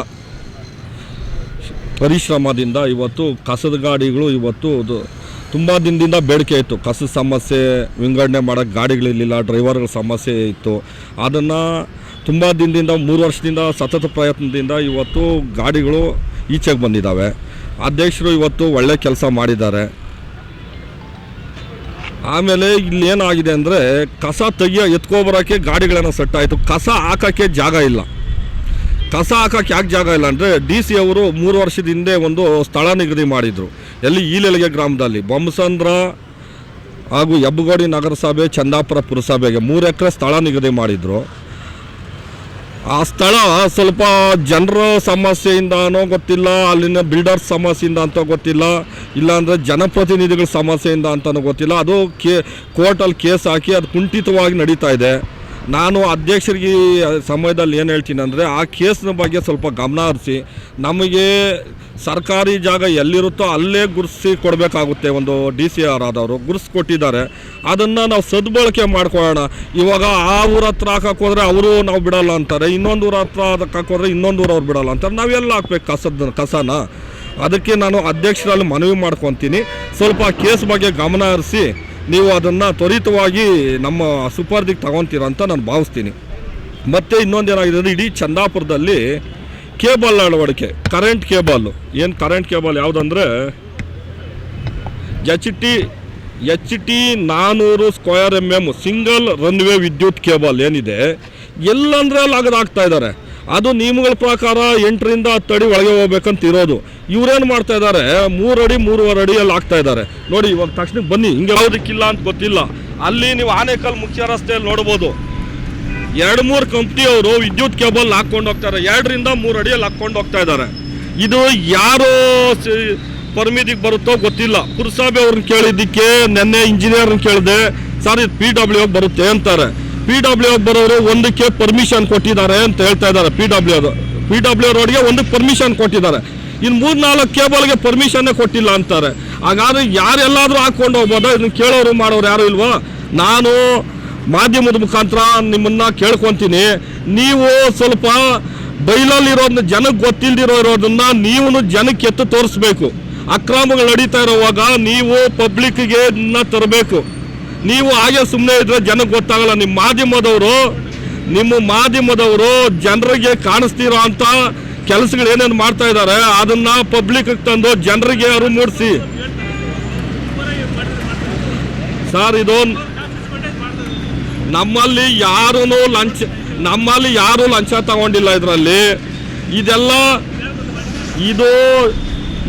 ಪರಿಶ್ರಮದಿಂದ ಇವತ್ತು ಕಸದ ಗಾಡಿಗಳು ಇವತ್ತು ತುಂಬ ದಿನದಿಂದ ಬೇಡಿಕೆ ಇತ್ತು. ಕಸದ ಸಮಸ್ಯೆ, ವಿಂಗಡಣೆ ಮಾಡೋಕ್ಕೆ ಗಾಡಿಗಳಿರಲಿಲ್ಲ, ಡ್ರೈವರ್ಗಳ ಸಮಸ್ಯೆ ಇತ್ತು. ಅದನ್ನು ತುಂಬ ದಿನದಿಂದ, ಮೂರು ವರ್ಷದಿಂದ ಸತತ ಪ್ರಯತ್ನದಿಂದ ಇವತ್ತು ಗಾಡಿಗಳು ಈಚೆಗೆ ಬಂದಿದ್ದಾವೆ. ಅಧ್ಯಕ್ಷರು ಇವತ್ತು ಒಳ್ಳೆ ಕೆಲಸ ಮಾಡಿದ್ದಾರೆ. ಆಮೇಲೆ ಇಲ್ಲಿ ಏನಾಗಿದೆ ಅಂದರೆ ಕಸ ತೆಗಿಯೋ ಎತ್ಕೊಬರೋಕ್ಕೆ ಗಾಡಿಗಳನ್ನು ಸೆಟ್ ಆಯಿತು. ಕಸ ಹಾಕೋಕ್ಕೆ ಜಾಗ ಇಲ್ಲ. ಕಸ ಹಾಕೋಕ್ಕೆ ಯಾಕೆ ಜಾಗ ಇಲ್ಲ ಅಂದರೆ ಡಿ ಸಿ ಅವರು ಮೂರು ವರ್ಷದ ಹಿಂದೆ ಒಂದು ಸ್ಥಳ ನಿಗದಿ ಮಾಡಿದರು. ಎಲ್ಲಿ ಈಲೆಲಗೆ ಗ್ರಾಮದಲ್ಲಿ ಬೊಮ್ಮಸಂದ್ರ ಹಾಗೂ ಹೆಬ್ಬಗೋಡಿ ನಗರಸಭೆ, ಚಂದಾಪುರ ಪುರಸಭೆಗೆ ಮೂರು ಎಕರೆ ಸ್ಥಳ ನಿಗದಿ ಮಾಡಿದರು. ಆ ಸ್ಥಳ ಸ್ವಲ್ಪ ಜನರ ಸಮಸ್ಯೆಯಿಂದನೋ ಗೊತ್ತಿಲ್ಲ, ಅಲ್ಲಿನ ಬಿಲ್ಡರ್ಸ್ ಸಮಸ್ಯೆಯಿಂದ ಅಂತ ಗೊತ್ತಿಲ್ಲ, ಇಲ್ಲಾಂದರೆ ಜನಪ್ರತಿನಿಧಿಗಳ ಸಮಸ್ಯೆಯಿಂದ ಅಂತಲೂ ಗೊತ್ತಿಲ್ಲ. ಅದು ಕೇ ಕೋರ್ಟಲ್ಲಿ ಕೇಸ್ ಹಾಕಿ ಅದು ಕುಂಠಿತವಾಗಿ ನಡೀತಾ ಇದೆ. ನಾನು ಅಧ್ಯಕ್ಷರಿಗೆ ಸಮಯದಲ್ಲಿ ಏನು ಹೇಳ್ತೀನಿ ಅಂದರೆ ಆ ಕೇಸ್ನ ಬಗ್ಗೆ ಸ್ವಲ್ಪ ಗಮನ ಹರಿಸಿ, ನಮಗೆ ಸರ್ಕಾರಿ ಜಾಗ ಎಲ್ಲಿರುತ್ತೋ ಅಲ್ಲೇ ಗುರುಸಿ ಕೊಡಬೇಕಾಗುತ್ತೆ ಒಂದು ಡಿ ಸಿ ಆರ್ ಆದವರು, ಗುರುಸ್ ಕೊಟ್ಟಿದ್ದಾರೆ. ಅದನ್ನು ನಾವು ಸದ್ಬಳಕೆ ಮಾಡ್ಕೊಳ್ಳೋಣ. ಇವಾಗ ಆ ಊರ ಹತ್ರ ಹಾಕಕ್ಕೆ ಅವರು ನಾವು ಬಿಡಲ್ಲ ಅಂತಾರೆ, ಇನ್ನೊಂದು ಊರ ಹತ್ರ ಅದಕ್ಕೆ ಹಾಕೋದ್ರೆ ಇನ್ನೊಂದು ಊರು ಅವ್ರು ಬಿಡಲ್ಲ ಅಂತಾರೆ. ನಾವೆಲ್ಲ ಹಾಕ್ಬೇಕು ಕಸದ ಕಸನ. ಅದಕ್ಕೆ ನಾನು ಅಧ್ಯಕ್ಷರಲ್ಲಿ ಮನವಿ ಮಾಡ್ಕೊತೀನಿ. ಸ್ವಲ್ಪ ಕೇಸ್ ಬಗ್ಗೆ ಗಮನ ಹರಿಸಿ ನೀವು ಅದನ್ನು ತ್ವರಿತವಾಗಿ ನಮ್ಮ ಸುಪರ್ದಿಗೆ ತಗೊತೀರ ಅಂತ ನಾನು ಭಾವಿಸ್ತೀನಿ. ಮತ್ತು ಇನ್ನೊಂದೇನಾಗಿದೆ ಅಂದರೆ ಇಡೀ ಚಂದಾಪುರದಲ್ಲಿ ಕೇಬಲ್ ಅಳವಡಿಕೆ ಕರೆಂಟ್ ಕೇಬಲ್ ಏನು ಕರೆಂಟ್ ಕೇಬಲ್ ಯಾವುದಂದರೆ ಎಚ್ ಟಿ ಎಚ್ ಟಿ ನಾನ್ನೂರು square M M single runway ವಿದ್ಯುತ್ ಕೇಬಲ್ ಏನಿದೆ ಎಲ್ಲಂದ್ರೆ ಅಲ್ಲಿ ಅಗದಾಗ್ತಾ ಇದ್ದಾರೆ ಅದು ನಿಯಮಗಳ ಪ್ರಕಾರ ಎಂಟರಿಂದ ಹತ್ತು ಅಡಿ ಒಳಗೆ ಹೋಗ್ಬೇಕಂತ ಇರೋದು ಇವ್ರೇನು ಮಾಡ್ತಾ ಇದ್ದಾರೆ ಮೂರು ಅಡಿ, ಮೂರುವರೆ ಅಡಿಯಲ್ಲಿ ಆಗ್ತಾ ಇದ್ದಾರೆ ನೋಡಿ, ಇವಾಗ ತಕ್ಷಣಕ್ಕೆ ಬನ್ನಿ ಹಿಂಗೆ ಯಾವುದಕ್ಕಿಲ್ಲ ಅಂತ ಗೊತ್ತಿಲ್ಲ. ಅಲ್ಲಿ ನೀವು ಆನೇಕಲ್ ಮುಖ್ಯ ರಸ್ತೆಯಲ್ಲಿ ನೋಡ್ಬೋದು. ಎರಡು, ಮೂರು ಕಂಪ್ನಿಯವರು ವಿದ್ಯುತ್ ಕೇಬಲ್ ಹಾಕ್ಕೊಂಡು ಹೋಗ್ತಾರೆ. ಎರಡರಿಂದ ಮೂರು ಅಡಿಯಲ್ಲಿ ಹಾಕ್ಕೊಂಡು ಹೋಗ್ತಾ ಇದ್ದಾರೆ ಇದು ಯಾರು ಪರ್ಮಿತಿಗೆ ಬರುತ್ತೋ ಗೊತ್ತಿಲ್ಲ. ಪುರಸಭೆ ಅವ್ರನ್ನ ಕೇಳಿದ್ದಕ್ಕೆ, ನೆನ್ನೆ ಇಂಜಿನಿಯರ್ನ ಕೇಳಿದೆ, ಸರ್, ಇದು ಪಿ ಡಬ್ಲ್ಯೂ ಬರುತ್ತೆ ಅಂತಾರೆ. ಪಿ ಡಬ್ಲ್ಯೂ ಬರೋರು ಒಂದಕ್ಕೆ ಪರ್ಮಿಷನ್ ಕೊಟ್ಟಿದ್ದಾರೆ ಅಂತ ಹೇಳ್ತಾ ಇದ್ದಾರೆ ಪಿ ಡಬ್ಲ್ಯೂ ಪಿ ಡಬ್ಲ್ಯೂ ರೋಡ್ಗೆ ಒಂದು ಪರ್ಮಿಷನ್ ಕೊಟ್ಟಿದ್ದಾರೆ. ಇನ್ನು ಮೂರು ನಾಲ್ಕು ಕೇಬಲ್ಗೆ ಪರ್ಮಿಷನ್ನೇ ಕೊಟ್ಟಿಲ್ಲ ಅಂತಾರೆ. ಹಾಗಾದ್ರೆ ಯಾರೆಲ್ಲಾದರೂ ಹಾಕ್ಕೊಂಡು ಹೋಗ್ಬೋದಾ? ಇದನ್ನ ಕೇಳೋರು ಮಾಡೋರು ಯಾರು ಇಲ್ವಾ? ನಾನು ಮಾಧ್ಯಮದ ಮುಖಾಂತರ ನಿಮ್ಮನ್ನ ಕೇಳ್ಕೊತೀನಿ. ನೀವು ಸ್ವಲ್ಪ ಬೈಲಲ್ಲಿರೋದನ್ನ ಜನಕ್ಕೆ ಗೊತ್ತಿಲ್ದಿರೋ ಇರೋದನ್ನ ನೀವು ಜನಕ್ಕೆ ಎತ್ತು ತೋರಿಸ್ಬೇಕು. ಅಕ್ರಮಗಳು ನಡೀತಾ ಇರುವಾಗ ನೀವು ಪಬ್ಲಿಕ್ಗೆ ತರಬೇಕು. ನೀವು ಹಾಗೆ ಸುಮ್ಮನೆ ಇದ್ರೆ ಜನಕ್ಕೆ ಗೊತ್ತಾಗಲ್ಲ ನಿಮ್ಮ ಮಾಧ್ಯಮದವರು ನಿಮ್ಮ ಮಾಧ್ಯಮದವರು ಜನರಿಗೆ ಕಾಣಿಸ್ತಿರೋ ಅಂತ ಕೆಲಸಗಳು ಏನೇನು ಮಾಡ್ತಾ ಇದ್ದಾರೆ ಅದನ್ನ ಪಬ್ಲಿಕ್ ತಂದು ಜನರಿಗೆ ಅವರು ಮೂಡಿಸಿ ಸರ್ ಇದು ನಮ್ಮಲ್ಲಿ ಯಾರೂ ಲಂಚ, ನಮ್ಮಲ್ಲಿ ಯಾರೂ ಲಂಚ ತಗೊಂಡಿಲ್ಲ ಇದರಲ್ಲಿ. ಇದೆಲ್ಲ ಇದು,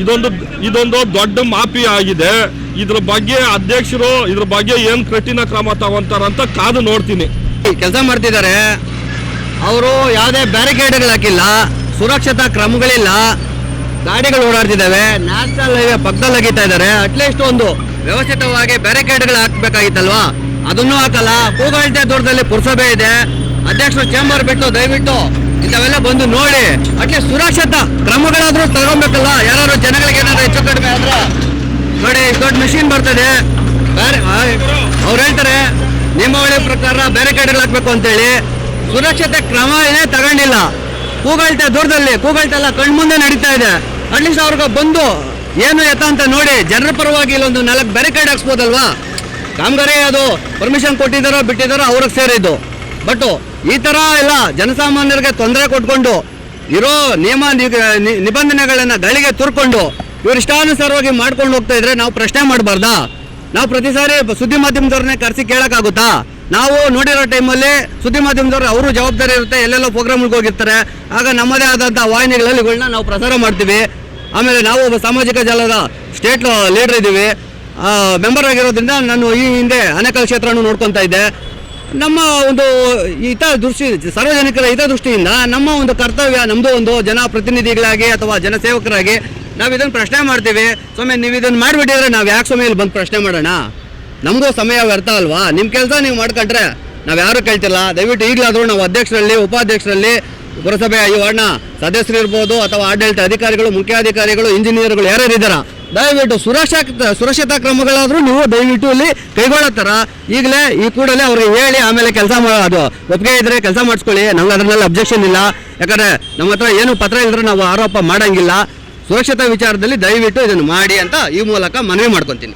ಇದೊಂದು ಇದೊಂದು ದೊಡ್ಡ ಮಾಫಿ ಆಗಿದೆ. ಇದ್ರ ಬಗ್ಗೆ ಅಧ್ಯಕ್ಷರು ಇದ್ರ ಬಗ್ಗೆ ಏನು ಕಠಿಣ ಕ್ರಮ ತಗೊಂತಾರಂತ ಕಾದು ನೋಡ್ತೀನಿ. ಕೆಲಸ ಮಾಡ್ತಿದ್ದಾರೆ. ಅವರು ಯಾವುದೇ ಬ್ಯಾರಿಕೇಡ್ಗಳು ಹಾಕಿಲ್ಲ, ಸುರಕ್ಷತಾ ಕ್ರಮಗಳಿಲ್ಲ. ಗಾಡಿಗಳು ಓಡಾಡ್ತಿದ್ದಾವೆ. ನ್ಯಾಷನಲ್ ಹೈವೇ ಪಕ್ಕದಲ್ಲಿ ಅಗಿತಾ ಇದ್ದಾರೆ. ಅಟ್ಲೀಸ್ಟ್ ಒಂದು ವ್ಯವಸ್ಥಿತವಾಗಿ ಬ್ಯಾರಿಕೇಡ್ಗಳು ಹಾಕ್ಬೇಕಾಗಿತ್ತಲ್ವಾ? ಅದನ್ನೂ ಹಾಕಲ್ಲ. ಕೂಗಾಳ್ತೆ ದೂರದಲ್ಲಿ ಪುರಸಭೆ ಇದೆ. ಅಧ್ಯಕ್ಷರು ಚೇಂಬರ್ ಬಿಟ್ಟು ದಯವಿಟ್ಟು ಇಂಥವೆಲ್ಲ ಬಂದು ನೋಡಿ. ಅಟ್ಲೀಸ್ಟ್ ಸುರಕ್ಷತಾ ಕ್ರಮಗಳಾದ್ರೂ ತಗೊಬೇಕಲ್ಲ ಯಾರು ಜನಗಳಿಗೆ ಏನಾದ್ರು ಹೆಚ್ಚು ಕಡಿಮೆ ಆದ್ರೆ? ನೋಡಿ ದೊಡ್ಡ ಮಿಷಿನ್ ಬರ್ತದೆ. ಬೇರೆ ಅವ್ರು ಹೇಳ್ತಾರೆ ನಿಯಮಾವಳಿ ಪ್ರಕಾರ ಬ್ಯಾರಿಕೇಡ್ಗಳು ಹಾಕ್ಬೇಕು ಅಂತೇಳಿ. ಸುರಕ್ಷತೆ ಕ್ರಮ ಏನೇ ತಗೊಂಡಿಲ್ಲ. ಕೂಗಳ್ತೆ ದೂರದಲ್ಲಿ, ಕೂಗಳ್ತೆ ಎಲ್ಲ ಕಣ್ಮುಂದೆ ನಡೀತಾ ಇದೆ. ಅಟ್ಲೀಸ್ಟ್ ಅವ್ರಿಗೆ ಬಂದು ಏನು ಎತ್ತ ಅಂತ ನೋಡಿ, ಜನರ ಪರವಾಗಿ ಇಲ್ಲೊಂದು ನಾಲ್ಕು ಬ್ಯಾರಿಕೇಡ್ ಹಾಕ್ಸ್ಬೋದಲ್ವಾ? ಕಾಮಗಾರಿ ಅದು ಪರ್ಮಿಷನ್ ಕೊಟ್ಟಿದ್ದಾರೋ, ಬಿಟ್ಟಿದ್ದಾರೋ ಅವ್ರಿಗೆ ಸೇರಿದ್ದು. ಬಟ್ ಈ ಥರ ಎಲ್ಲ ಜನಸಾಮಾನ್ಯರಿಗೆ ತೊಂದರೆ ಕೊಟ್ಕೊಂಡು, ಇರೋ ನಿಯಮ ನಿಬಂಧನೆಗಳನ್ನ ಗಳಿಗೆ ತುರ್ಕೊಂಡು ಇವ್ರು ಇಷ್ಟಾನುಸಾರವಾಗಿ ಮಾಡ್ಕೊಂಡು ಹೋಗ್ತಾ ಇದ್ರೆ ನಾವು ಪ್ರಶ್ನೆ ಮಾಡಬಾರ್ದಾ? ನಾವು ಪ್ರತಿ ಸಾರಿ ಸುದ್ದಿ ಮಾಧ್ಯಮದವ್ರನ್ನೇ ಕರೆಸಿ ಕೇಳೋಕ್ಕಾಗುತ್ತಾ? ನಾವು ನೋಡಿರೋ ಟೈಮಲ್ಲಿ ಸುದ್ದಿ ಮಾಧ್ಯಮದವ್ರು ಅವರು ಜವಾಬ್ದಾರಿ ಇರುತ್ತೆ, ಎಲ್ಲೆಲ್ಲೋ ಪ್ರೋಗ್ರಾಮ್ಗೆ ಹೋಗಿರ್ತಾರೆ. ಆಗ ನಮ್ಮದೇ ಆದಂಥ ವಾಹಿನಿಗಳಲ್ಲಿ ಇವುಗಳನ್ನ ನಾವು ಪ್ರಸಾರ ಮಾಡ್ತೀವಿ. ಆಮೇಲೆ ನಾವು ಒಬ್ಬ ಸಾಮಾಜಿಕ ಜಾಲದ ಸ್ಟೇಟ್ ಲೀಡರ್ ಇದ್ದೀವಿ. ಮೆಂಬರ್ ಆಗಿರೋದ್ರಿಂದ ನಾನು ಈ ಹಿಂದೆ ಅನೇಕಲ್ ಕ್ಷೇತ್ರವನ್ನು ನೋಡ್ಕೊತಾ ಇದ್ದೆ. ನಮ್ಮ ಒಂದು ಹಿತ ದೃಷ್ಟಿ, ಸಾರ್ವಜನಿಕರ ಹಿತದೃಷ್ಟಿಯಿಂದ ನಮ್ಮ ಒಂದು ಕರ್ತವ್ಯ ನಮ್ಮದು ಒಂದು ಜನಪ್ರತಿನಿಧಿಗಳಾಗಿ ಅಥವಾ ಜನಸೇವಕರಾಗಿ ನಾವು ಇದನ್ನು ಪ್ರಶ್ನೆ ಮಾಡ್ತೀವಿ. ಸ್ವಾಮಿ, ನೀವು ಇದನ್ನು ಮಾಡಿಬಿಟ್ಟಿದ್ರೆ ನಾವು ಯಾಕೆ ಸ್ವಾಮಿ ಇಲ್ಲಿ ಬಂದು ಪ್ರಶ್ನೆ ಮಾಡೋಣ? ನಮಗೂ ಸಮಯ ವ್ಯರ್ಥ ಅಲ್ವಾ? ನಿಮ್ಮ ಕೆಲಸ ನೀವು ಮಾಡ್ಕೊಂಡ್ರೆ ನಾವು ಯಾರು ಕೇಳ್ತಿಲ್ಲ? ದಯವಿಟ್ಟು ಈಗಲಾದರೂ ನಾವು ಅಧ್ಯಕ್ಷರಲ್ಲಿ, ಉಪಾಧ್ಯಕ್ಷರಲ್ಲಿ, ಪುರಸಭೆ ಈ ವಾರ್ಡ್ನ ಸದಸ್ಯರು ಇರ್ಬೋದು ಅಥವಾ ಆಡಳಿತ ಅಧಿಕಾರಿಗಳು, ಮುಖ್ಯಾಧಿಕಾರಿಗಳು, ಇಂಜಿನಿಯರ್ಗಳು ಯಾರ್ಯಾರು ಇದ್ದಾರ? ದಯವಿಟ್ಟು ಸುರಕ್ಷಾ, ಸುರಕ್ಷತಾ ಕ್ರಮಗಳಾದರೂ ನೀವು ದಯವಿಟ್ಟು ಇಲ್ಲಿ ಕೈಗೊಳ್ಳತ್ತಾರ? ಈಗಲೇ ಈ ಕೂಡಲೇ ಅವ್ರಿಗೆ ಹೇಳಿ ಆಮೇಲೆ ಕೆಲಸ ಮಾಡೋದು ಒಪ್ಪಿಗೆ ಇದ್ರೆ ಕೆಲಸ ಮಾಡಿಸ್ಕೊಳ್ಳಿ. ನಮ್ಗೆ ಅದನ್ನೆಲ್ಲ ಅಬ್ಜೆಕ್ಷನ್ ಇಲ್ಲ. ಯಾಕಂದರೆ ನಮ್ಮ ಹತ್ರ ಏನು ಪತ್ರ ಇಲ್ಲದ್ರೆ ನಾವು ಆರೋಪ ಮಾಡೋಂಗಿಲ್ಲ. ಸುರಕ್ಷತಾ ವಿಚಾರದಲ್ಲಿ ದಯವಿಟ್ಟು ಇದನ್ನು ಮಾಡಿ ಅಂತ ಈ ಮೂಲಕ ಮನವಿ ಮಾಡ್ಕೊತೀನಿ.